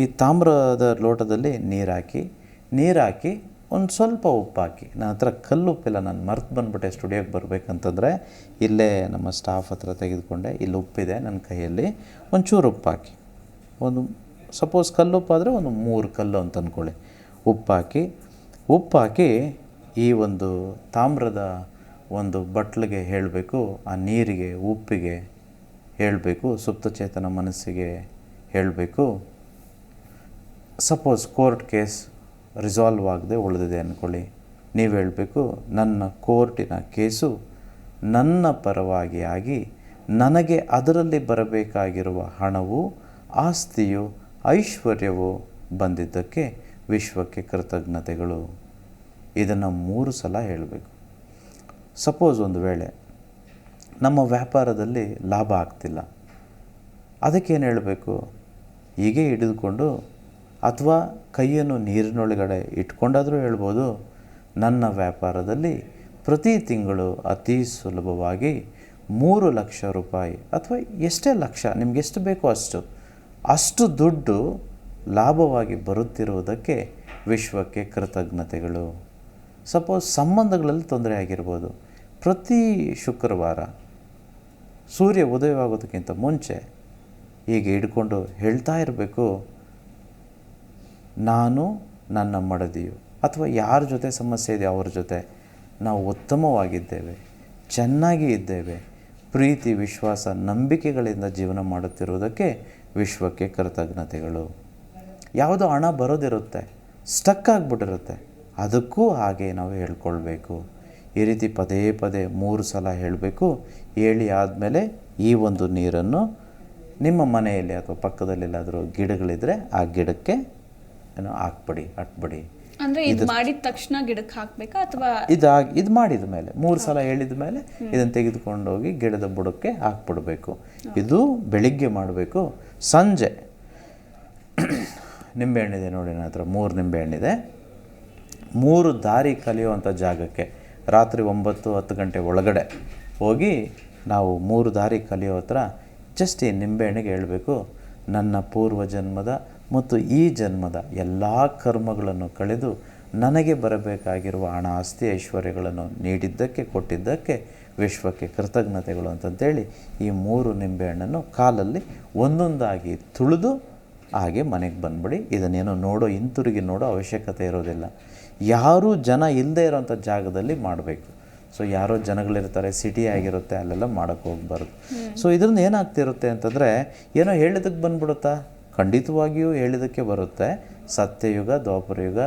ಈ ತಾಮ್ರದ ಲೋಟದಲ್ಲಿ ನೀರಾಕಿ ಹಾಕಿ ನೀರು ಹಾಕಿ ಒಂದು ಸ್ವಲ್ಪ ಉಪ್ಪು ಹಾಕಿ ನನ್ನ ಹತ್ರ ಕಲ್ಲು ಉಪ್ಪಿಲ್ಲ, ನಾನು ಮರ್ತು ಬಂದ್ಬಿಟ್ಟೆ ಸ್ಟುಡಿಯೋಗೆ ಬರಬೇಕಂತಂದರೆ ಇಲ್ಲೇ ನಮ್ಮ ಸ್ಟಾಫ್ ಹತ್ರ ತೆಗೆದುಕೊಂಡೆ, ಇಲ್ಲಿ ಉಪ್ಪಿದೆ ನನ್ನ ಕೈಯಲ್ಲಿ, ಒಂಚೂರು ಉಪ್ಪು ಹಾಕಿ ಒಂದು ಸಪೋಸ್ ಕಲ್ಲುಪ್ಪಾದರೆ ಒಂದು ಮೂರು ಕಲ್ಲು ಅಂತ ಅಂದ್ಕೊಳ್ಳಿ ಉಪ್ಪು ಹಾಕಿ ಉಪ್ಪು ಹಾಕಿ ಈ ಒಂದು ತಾಮ್ರದ ಒಂದು ಬಟ್ಲಿಗೆ ಹೇಳಬೇಕು, ಆ ನೀರಿಗೆ, ಉಪ್ಪಿಗೆ ಹೇಳಬೇಕು ಸುಪ್ತಚೇತನ ಮನಸ್ಸಿಗೆ ಹೇಳಬೇಕು. ಸಪೋಸ್ ಕೋರ್ಟ್ ಕೇಸ್ ರಿಸಾಲ್ವ್ ಆಗದೆ ಉಳಿದಿದೆ ಅಂದ್ಕೊಳ್ಳಿ ನೀವು ಹೇಳಬೇಕು, ನನ್ನ ಕೋರ್ಟಿನ ಕೇಸು ನನ್ನ ಪರವಾಗಿ ಆಗಿ ನನಗೆ ಅದರಲ್ಲಿ ಬರಬೇಕಾಗಿರುವ ಹಣವು, ಆಸ್ತಿಯು, ಐಶ್ವರ್ಯವು ಬಂದಿದ್ದಕ್ಕೆ ವಿಶ್ವಕ್ಕೆ ಕೃತಜ್ಞತೆಗಳು. ಇದನ್ನು ಮೂರು ಸಲ ಹೇಳಬೇಕು. ಸಪೋಸ್ ಒಂದು ವೇಳೆ ನಮ್ಮ ವ್ಯಾಪಾರದಲ್ಲಿ ಲಾಭ ಆಗ್ತಿಲ್ಲ. ಅದಕ್ಕೇನು ಹೇಳಬೇಕು? ಹೀಗೆ ಹಿಡಿದುಕೊಂಡು ಅಥವಾ ಕೈಯನ್ನು ನೀರಿನೊಳಗಡೆ ಇಟ್ಕೊಂಡಾದರೂ ಹೇಳ್ಬೋದು, ನನ್ನ ವ್ಯಾಪಾರದಲ್ಲಿ ಪ್ರತಿ ತಿಂಗಳು ಅತಿ ಸುಲಭವಾಗಿ ಮೂರು ಲಕ್ಷ ರೂಪಾಯಿ ಅಥವಾ ಎಷ್ಟೇ ಲಕ್ಷ, ನಿಮ್ಗೆ ಎಷ್ಟು ಬೇಕೋ ಅಷ್ಟು ಅಷ್ಟು ದುಡ್ಡು ಲಾಭವಾಗಿ ಬರುತ್ತಿರುವುದಕ್ಕೆ ವಿಶ್ವಕ್ಕೆ ಕೃತಜ್ಞತೆಗಳು. ಸಪೋಸ್ ಸಂಬಂಧಗಳಲ್ಲಿ ತೊಂದರೆ ಆಗಿರ್ಬೋದು. ಪ್ರತಿ ಶುಕ್ರವಾರ ಸೂರ್ಯ ಉದಯವಾಗೋದಕ್ಕಿಂತ ಮುಂಚೆ ಹೀಗೆ ಹಿಡ್ಕೊಂಡು ಹೇಳ್ತಾ ಇರಬೇಕು, ನಾನು ನನ್ನ ಮಡದಿಯು. ಅಥವಾ, ಯಾರ ಜೊತೆ ಸಮಸ್ಯೆ ಇದೆ ಅವ್ರ ಜೊತೆ? ನಾವು ಉತ್ತಮವಾಗಿದ್ದೇವೆ, ಚೆನ್ನಾಗಿ ಇದ್ದೇವೆ. ಪ್ರೀತಿ, ವಿಶ್ವಾಸ, ನಂಬಿಕೆಗಳಿಂದ ಜೀವನ ಮಾಡುತ್ತಿರುವುದಕ್ಕೆ ವಿಶ್ವಕ್ಕೆ ಕೃತಜ್ಞತೆಗಳು. ಯಾವುದೋ ಹಣ ಬರೋದಿರುತ್ತೆ, ಸ್ಟಕ್ ಆಗಿಬಿಟ್ಟಿರುತ್ತೆ. ಅದಕ್ಕೂ ಹಾಗೆ ನಾವು ಹೇಳ್ಕೊಳ್ಬೇಕು. ಈ ರೀತಿ ಪದೇ ಪದೇ ಮೂರು ಸಲ ಹೇಳಬೇಕು. ಹೇಳಿ ಆದಮೇಲೆ ಈ ಒಂದು ನೀರನ್ನು ನಿಮ್ಮ ಮನೆಯಲ್ಲಿ ಅಥವಾ ಪಕ್ಕದಲ್ಲೆಲ್ಲಾದರೂ ಗಿಡಗಳಿದ್ದರೆ ಆ ಗಿಡಕ್ಕೆ ಏನೋ ಹಾಕ್ಬಿಡಿ ಹಾಕ್ಬಿಡಿ ಅಂದ್ರೆ ಇದು ಮಾಡಿದ ತಕ್ಷಣ ಗಿಡಕ್ಕೆ ಹಾಕ್ಬೇಕಾ ಅಥವಾ ಇದಾಗಿ ಇದು ಮಾಡಿದ ಮೇಲೆ ಮೂರು ಸಲ ಹೇಳಿದ ಮೇಲೆ ಇದನ್ನು ತೆಗೆದುಕೊಂಡೋಗಿ ಗಿಡದ ಬುಡಕ್ಕೆ ಹಾಕ್ಬಿಡಬೇಕು. ಇದು ಬೆಳಿಗ್ಗೆ ಮಾಡಬೇಕು. ಸಂಜೆ ನಿಂಬೆಹಣ್ಣಿದೆ ನೋಡಿ ನನ್ನ ಹತ್ರ ಮೂರು ನಿಂಬೆಹಣ್ಣಿದೆ. ಮೂರು ದಾರಿ ಕಲಿಯುವಂಥ ಜಾಗಕ್ಕೆ ರಾತ್ರಿ ಒಂಬತ್ತು ಹತ್ತು ಗಂಟೆ ಒಳಗಡೆ ಹೋಗಿ ನಾವು ಮೂರು ದಾರಿ ಕಲಿಯೋ ಹತ್ರ ಜಸ್ಟ್ ಈ ನಿಂಬೆಹಣ್ಣಿಗೆ ಹೇಳಬೇಕು, ನನ್ನ ಪೂರ್ವ ಜನ್ಮದ ಮತ್ತು ಈ ಜನ್ಮದ ಎಲ್ಲ ಕರ್ಮಗಳನ್ನು ಕಳೆದು ನನಗೆ ಬರಬೇಕಾಗಿರುವ ಹಣ, ಆಸ್ತಿ, ಐಶ್ವರ್ಯಗಳನ್ನು ನೀಡಿದ್ದಕ್ಕೆ, ಕೊಟ್ಟಿದ್ದಕ್ಕೆ, ವಿಶ್ವಕ್ಕೆ ಕೃತಜ್ಞತೆಗಳು ಅಂತಂತೇಳಿ ಈ ಮೂರು ನಿಂಬೆಹಣ್ಣನ್ನು ಕಾಲಲ್ಲಿ ಒಂದೊಂದಾಗಿ ತುಳಿದು ಹಾಗೆ ಮನೆಗೆ ಬಂದ್ಬಿಡಿ. ಇದನ್ನೇನೋ ನೋಡೋ, ಹಿಂತಿರುಗಿ ನೋಡೋ ಅವಶ್ಯಕತೆ ಇರೋದಿಲ್ಲ. ಯಾರೂ ಜನ ಇಲ್ಲದೆ ಇರೋಂಥ ಜಾಗದಲ್ಲಿ ಮಾಡಬೇಕು. ಸೊ ಯಾರೋ ಜನಗಳಿರ್ತಾರೆ ಸಿಟಿ ಆಗಿರುತ್ತೆ, ಅಲ್ಲೆಲ್ಲ ಮಾಡೋಕ್ಕೆ ಹೋಗ್ಬಾರ್ದು ಸೊ ಇದರಿಂದ ಏನಾಗ್ತಿರುತ್ತೆ ಅಂತಂದರೆ, ಏನೋ ಹೇಳಿದಕ್ಕೆ ಬಂದ್ಬಿಡುತ್ತಾ? ಖಂಡಿತವಾಗಿಯೂ ಹೇಳಿದಕ್ಕೆ ಬರುತ್ತೆ. ಸತ್ಯಯುಗ, ದ್ವಾಪರಯುಗ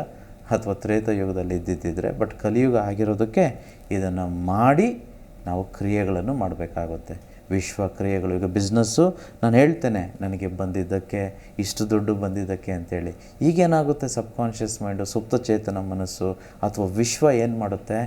ಅಥವಾ ತ್ರೇತಯುಗದಲ್ಲಿ ಇದ್ದಿದ್ದಿದ್ರೆ ಬಟ್ ಕಲಿಯುಗ ಆಗಿರೋದಕ್ಕೆ ಇದನ್ನು ಮಾಡಿ ನಾವು ಕ್ರಿಯೆಗಳನ್ನು ಮಾಡಬೇಕಾಗುತ್ತೆ. ವಿಶ್ವ ಕ್ರಿಯೆಗಳು ಈಗ ಬಿಸ್ನೆಸ್ಸು ನಾನು ಹೇಳ್ತೇನೆ, ನನಗೆ ಬಂದಿದ್ದಕ್ಕೆ, ಇಷ್ಟು ದುಡ್ಡು ಬಂದಿದ್ದಕ್ಕೆ ಅಂತೇಳಿ. ಈಗೇನಾಗುತ್ತೆ ಸಬ್ಕಾನ್ಷಿಯಸ್ ಮೈಂಡು ಸುಪ್ತ ಚೇತನ ಮನಸ್ಸು ಅಥವಾ ವಿಶ್ವ ಏನು ಮಾಡುತ್ತೆ?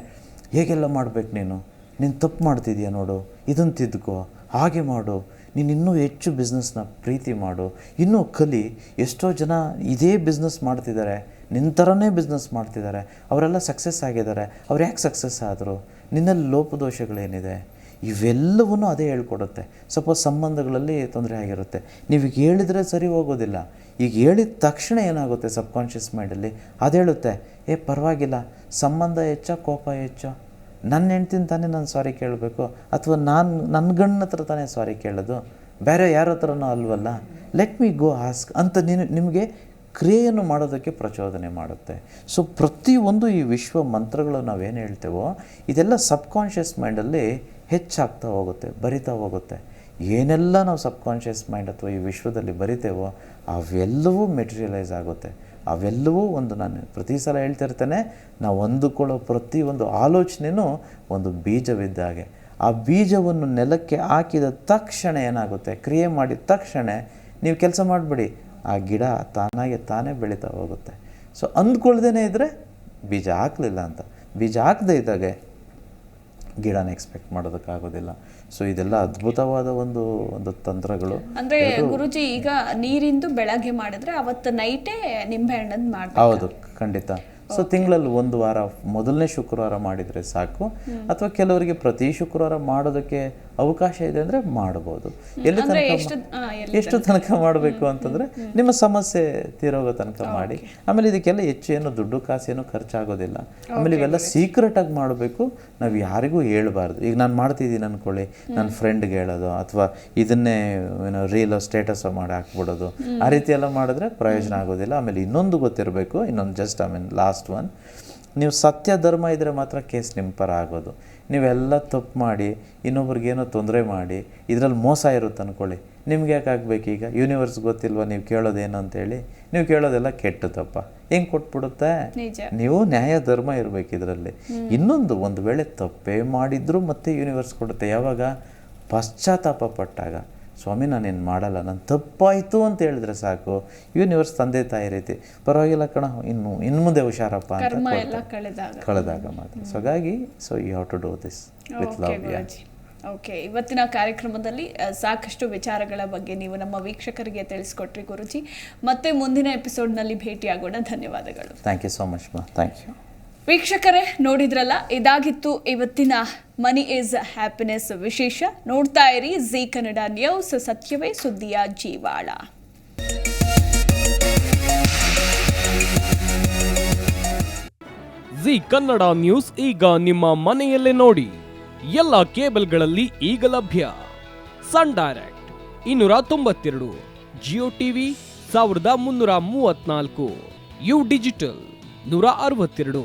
ಹೇಗೆಲ್ಲ ಮಾಡಬೇಕು ನೀನು? ನೀನು ತಪ್ಪು ಮಾಡ್ತಿದ್ಯಾ ನೋಡು? ಇದನ್ನು ತಿದ್ಕೋ, ಹಾಗೆ ಮಾಡು. ನೀನು ಇನ್ನೂ ಹೆಚ್ಚು ಬಿಸ್ನೆಸ್ನ ಪ್ರೀತಿ ಮಾಡು. ಇನ್ನೂ ಕಲಿ, ಎಷ್ಟೋ ಜನ ಇದೇ ಬಿಸ್ನೆಸ್ ಮಾಡ್ತಿದ್ದಾರೆ. ನಿನ್ನ ಥರನೇ ಬಿಸ್ನೆಸ್ ಮಾಡ್ತಿದ್ದಾರೆ. ಅವರೆಲ್ಲ ಸಕ್ಸಸ್ ಆಗಿದ್ದಾರೆ. ಅವ್ರು ಯಾಕೆ ಸಕ್ಸಸ್ ಆದರು? ನಿನ್ನಲ್ಲಿ ಲೋಪದೋಷಗಳೇನಿದೆ? ಇವೆಲ್ಲವನ್ನೂ ಅದೇ ಹೇಳ್ಕೊಡುತ್ತೆ. ಸಪೋಸ್ ಸಂಬಂಧಗಳಲ್ಲಿ ತೊಂದರೆ ಆಗಿರುತ್ತೆ. ನೀವು ಈಗ ಹೇಳಿದರೆ ಸರಿ ಹೋಗೋದಿಲ್ಲ. ಈಗ ಹೇಳಿದ ತಕ್ಷಣ ಏನಾಗುತ್ತೆ ಸಬ್ಕಾನ್ಷಿಯಸ್ ಮೈಂಡಲ್ಲಿ? ಅದು ಹೇಳುತ್ತೆ, ಏ, ಪರವಾಗಿಲ್ಲ. ಸಂಬಂಧ ಹೆಚ್ಚ, ಕೋಪ ಹೆಚ್ಚು. ನನ್ನ ಹೆಂಡ್ತಿನ ತಾನೇ ನಾನು ಸಾರಿ ಕೇಳಬೇಕು? ಅಥವಾ ನಾನು ನನ್ನ ಗಂಡನ ಹತ್ರ ತಾನೇ ಸಾರಿ ಕೇಳೋದು? ಬೇರೆ ಯಾರ ಹತ್ರನೂ ಅಲ್ವಲ್ಲ? ಲೆಟ್ ಮಿ ಗೋ ಆಸ್ಕ್ ಅಂತ ನೀನು, ನಿಮಗೆ ಕ್ರಿಯೆಯನ್ನು ಮಾಡೋದಕ್ಕೆ ಪ್ರಚೋದನೆ ಮಾಡುತ್ತೆ. ಸೊ ಪ್ರತಿಯೊಂದು ಈ ವಿಶ್ವ ಮಂತ್ರಗಳು ನಾವೇನು ಹೇಳ್ತೇವೋ, ಇದೆಲ್ಲ ಸಬ್ಕಾನ್ಷಿಯಸ್ ಮೈಂಡಲ್ಲಿ ಹೆಚ್ಚಾಗ್ತಾ ಹೋಗುತ್ತೆ, ಬರಿತಾ ಹೋಗುತ್ತೆ. ಏನೆಲ್ಲ ನಾವು ಸಬ್ಕಾನ್ಷಿಯಸ್ ಮೈಂಡ್ ಅಥವಾ ಈ ವಿಶ್ವದಲ್ಲಿ ಬರಿತೇವೋ ಅವೆಲ್ಲವೂ ಮೆಟೀರಿಯಲೈಸ್ ಆಗುತ್ತೆ. ಅವೆಲ್ಲವೂ ಒಂದು ನಾನು ಪ್ರತಿ ಸಲ ಹೇಳ್ತಿರ್ತೇನೆ ನಾವು ಅಂದುಕೊಳ್ಳೋ ಪ್ರತಿಯೊಂದು ಆಲೋಚನೆಯೂ ಒಂದು ಬೀಜವಿದ್ದಾಗೆ ಆ ಬೀಜವನ್ನು ನೆಲಕ್ಕೆ ಹಾಕಿದ ತಕ್ಷಣ ಏನಾಗುತ್ತೆ? ಕ್ರಿಯೆ ಮಾಡಿದ ತಕ್ಷಣ ನೀವು ಕೆಲಸ ಮಾಡಿಬಿಡಿ. ಆ ಗಿಡ ತಾನಾಗೆ ತಾನೇ ಬೆಳೀತಾ ಹೋಗುತ್ತೆ. ಸೊ ಅಂದ್ಕೊಳ್ದೇ ಇದ್ದರೆ ಬೀಜ ಹಾಕಲಿಲ್ಲ ಅಂತ. ಬೀಜ ಹಾಕದೇ ಇದ್ದಾಗೆ ಗಿಡನ ಎಕ್ಸ್ಪೆಕ್ಟ್ ಮಾಡೋದಕ್ಕಾಗೋದಿಲ್ಲ. ಸೊ ಇದೆಲ್ಲ ಅದ್ಭುತವಾದ ಒಂದು ಒಂದು ತಂತ್ರಗಳು. ಅಂದ್ರೆ ಗುರುಜಿ ಈಗ ನೀರಿಂದು ಬೆಳಗ್ಗೆ ಮಾಡಿದ್ರೆ ಅವತ್ತು ನೈಟೇ ನಿಂಬೆ ಹಣ್ಣದ್ ಹೌದು ಖಂಡಿತ. ಸೊ ತಿಂಗಳಲ್ಲಿ ಒಂದು ವಾರ ಮೊದಲನೇ ಶುಕ್ರವಾರ ಮಾಡಿದರೆ ಸಾಕು. ಅಥವಾ ಕೆಲವರಿಗೆ ಪ್ರತಿ ಶುಕ್ರವಾರ ಮಾಡೋದಕ್ಕೆ ಅವಕಾಶ ಇದೆ ಅಂದರೆ ಮಾಡ್ಬೋದು. ಎಲ್ಲಿ ತನಕ ಎಷ್ಟು ತನಕ ಮಾಡಬೇಕು ಅಂತಂದರೆ ನಿಮ್ಮ ಸಮಸ್ಯೆ ತೀರೋಗೋ ತನಕ ಮಾಡಿ. ಆಮೇಲೆ ಇದಕ್ಕೆಲ್ಲ ಹೆಚ್ಚು ಏನು ದುಡ್ಡು ಕಾಸೇನು ಖರ್ಚಾಗೋದಿಲ್ಲ. ಆಮೇಲೆ ಇವೆಲ್ಲ ಸೀಕ್ರೆಟಾಗಿ ಮಾಡಬೇಕು. ನಾವು ಯಾರಿಗೂ ಹೇಳ್ಬಾರ್ದು. ಈಗ ನಾನು ಮಾಡ್ತಿದ್ದೀನಿ ಅಂದ್ಕೊಳ್ಳಿ ನನ್ನ ಫ್ರೆಂಡ್ಗೆ ಹೇಳೋದು ಅಥವಾ ಇದನ್ನೇ ಏನೋ ರೀಲೋ ಸ್ಟೇಟಸ್ ಮಾಡಿ ಹಾಕ್ಬಿಡೋದು. ಆ ರೀತಿ ಎಲ್ಲ ಮಾಡಿದ್ರೆ ಪ್ರಯೋಜನ ಆಗೋದಿಲ್ಲ. ಆಮೇಲೆ ಇನ್ನೊಂದು ಗೊತ್ತಿರಬೇಕು. ಇನ್ನೊಂದು just I mean last one ನೀವು ಸತ್ಯ ಧರ್ಮ ಇದ್ದರೆ ಮಾತ್ರ ಕೇಸ್ ನಿಮ್ಮ ಪರ ಆಗೋದು. ನೀವೆಲ್ಲ ತಪ್ಪು ಮಾಡಿ ಇನ್ನೊಬ್ರಿಗೇನೋ ತೊಂದರೆ ಮಾಡಿ ಇದರಲ್ಲಿ ಮೋಸ ಇರುತ್ತೆ ಅಂದ್ಕೊಳ್ಳಿ ನಿಮ್ಗೆ ಯಾಕೆ ಆಗಬೇಕು ಈಗ? ಯೂನಿವರ್ಸ್ ಗೊತ್ತಿಲ್ವ ನೀವು ಕೇಳೋದೇನು ಅಂತೇಳಿ? ನೀವು ಕೇಳೋದೆಲ್ಲ ಕೆಟ್ಟು ತಪ್ಪ. ಹೆಂಗೆ ಕೊಟ್ಬಿಡುತ್ತೆ? ನೀವು ನ್ಯಾಯ ಧರ್ಮ ಇರಬೇಕು ಇದರಲ್ಲಿ. ಇನ್ನೊಂದು ಒಂದು ವೇಳೆ ತಪ್ಪೇ ಮಾಡಿದ್ರು ಮತ್ತೆ ಯೂನಿವರ್ಸ್ ಕೊಡುತ್ತೆ. ಯಾವಾಗ? ಪಶ್ಚಾತ್ತಾಪ ಪಟ್ಟಾಗ. ಸ್ವಾಮಿ ನಾನೇನು ಮಾಡಲ್ಲ ನಾನು ತಪ್ಪಾಯಿತು ಅಂತ ಹೇಳಿದ್ರೆ ಸಾಕು. ಯೂನಿವರ್ಸ್ ತಂದೆ ತಾಯಿ ರೀತಿ. ಪರವಾಗಿಲ್ಲ ಕಣ ಇನ್ನು ಇನ್ನು ಮುಂದೆ ಹುಷಾರಪ್ಪ ಅಂತ ಕಳೆದಾಗ. ಮಾತ್ರ. ಸೊ ಹಾಗಾಗಿ so you have to do this with love yeah okay ಇವತ್ತಿನ ಕಾರ್ಯಕ್ರಮದಲ್ಲಿ ಸಾಕಷ್ಟು ವಿಚಾರಗಳ ಬಗ್ಗೆ ನೀವು ನಮ್ಮ ವೀಕ್ಷಕರಿಗೆ ತಿಳಿಸ್ಕೊಟ್ರಿ ಗುರುಜಿ. ಮತ್ತೆ ಮುಂದಿನ ಎಪಿಸೋಡ್ನಲ್ಲಿ ಭೇಟಿಯಾಗೋಣ. ಧನ್ಯವಾದಗಳು. Thank you so much ma'am thank you ವೀಕ್ಷಕರೇ, ನೋಡಿದ್ರಲ್ಲ, ಇದಾಗಿತ್ತು ಇವತ್ತಿನ ಮನಿ ಈಸ್ ಹ್ಯಾಪಿನೆಸ್ ವಿಶೇಷ. ನೋಡ್ತಾ ಇರಿ, ಜಿ ಕನ್ನಡ ನ್ಯೂಸ್, ಸತ್ಯವೇ ಸುದ್ದಿಯ ಜೀವಾಳ. ಜಿ ಕನ್ನಡ ನ್ಯೂಸ್ ಈಗ ನಿಮ್ಮ ಮನೆಯಲ್ಲೇ ನೋಡಿ. ಎಲ್ಲ ಕೇಬಲ್ಗಳಲ್ಲಿ ಈಗ ಲಭ್ಯ. ಸನ್ ಡೈರೆಕ್ಟ್ ಇನ್ನೂರ ತೊಂಬತ್ತೆರಡು, ಜಿಯೋ ಟಿವಿ ಸಾವಿರದ ಮುನ್ನೂರ ಮೂವತ್ನಾಲ್ಕು ಯು ಡಿಜಿಟಲ್ ನೂರ ಅರವತ್ತೆರಡು.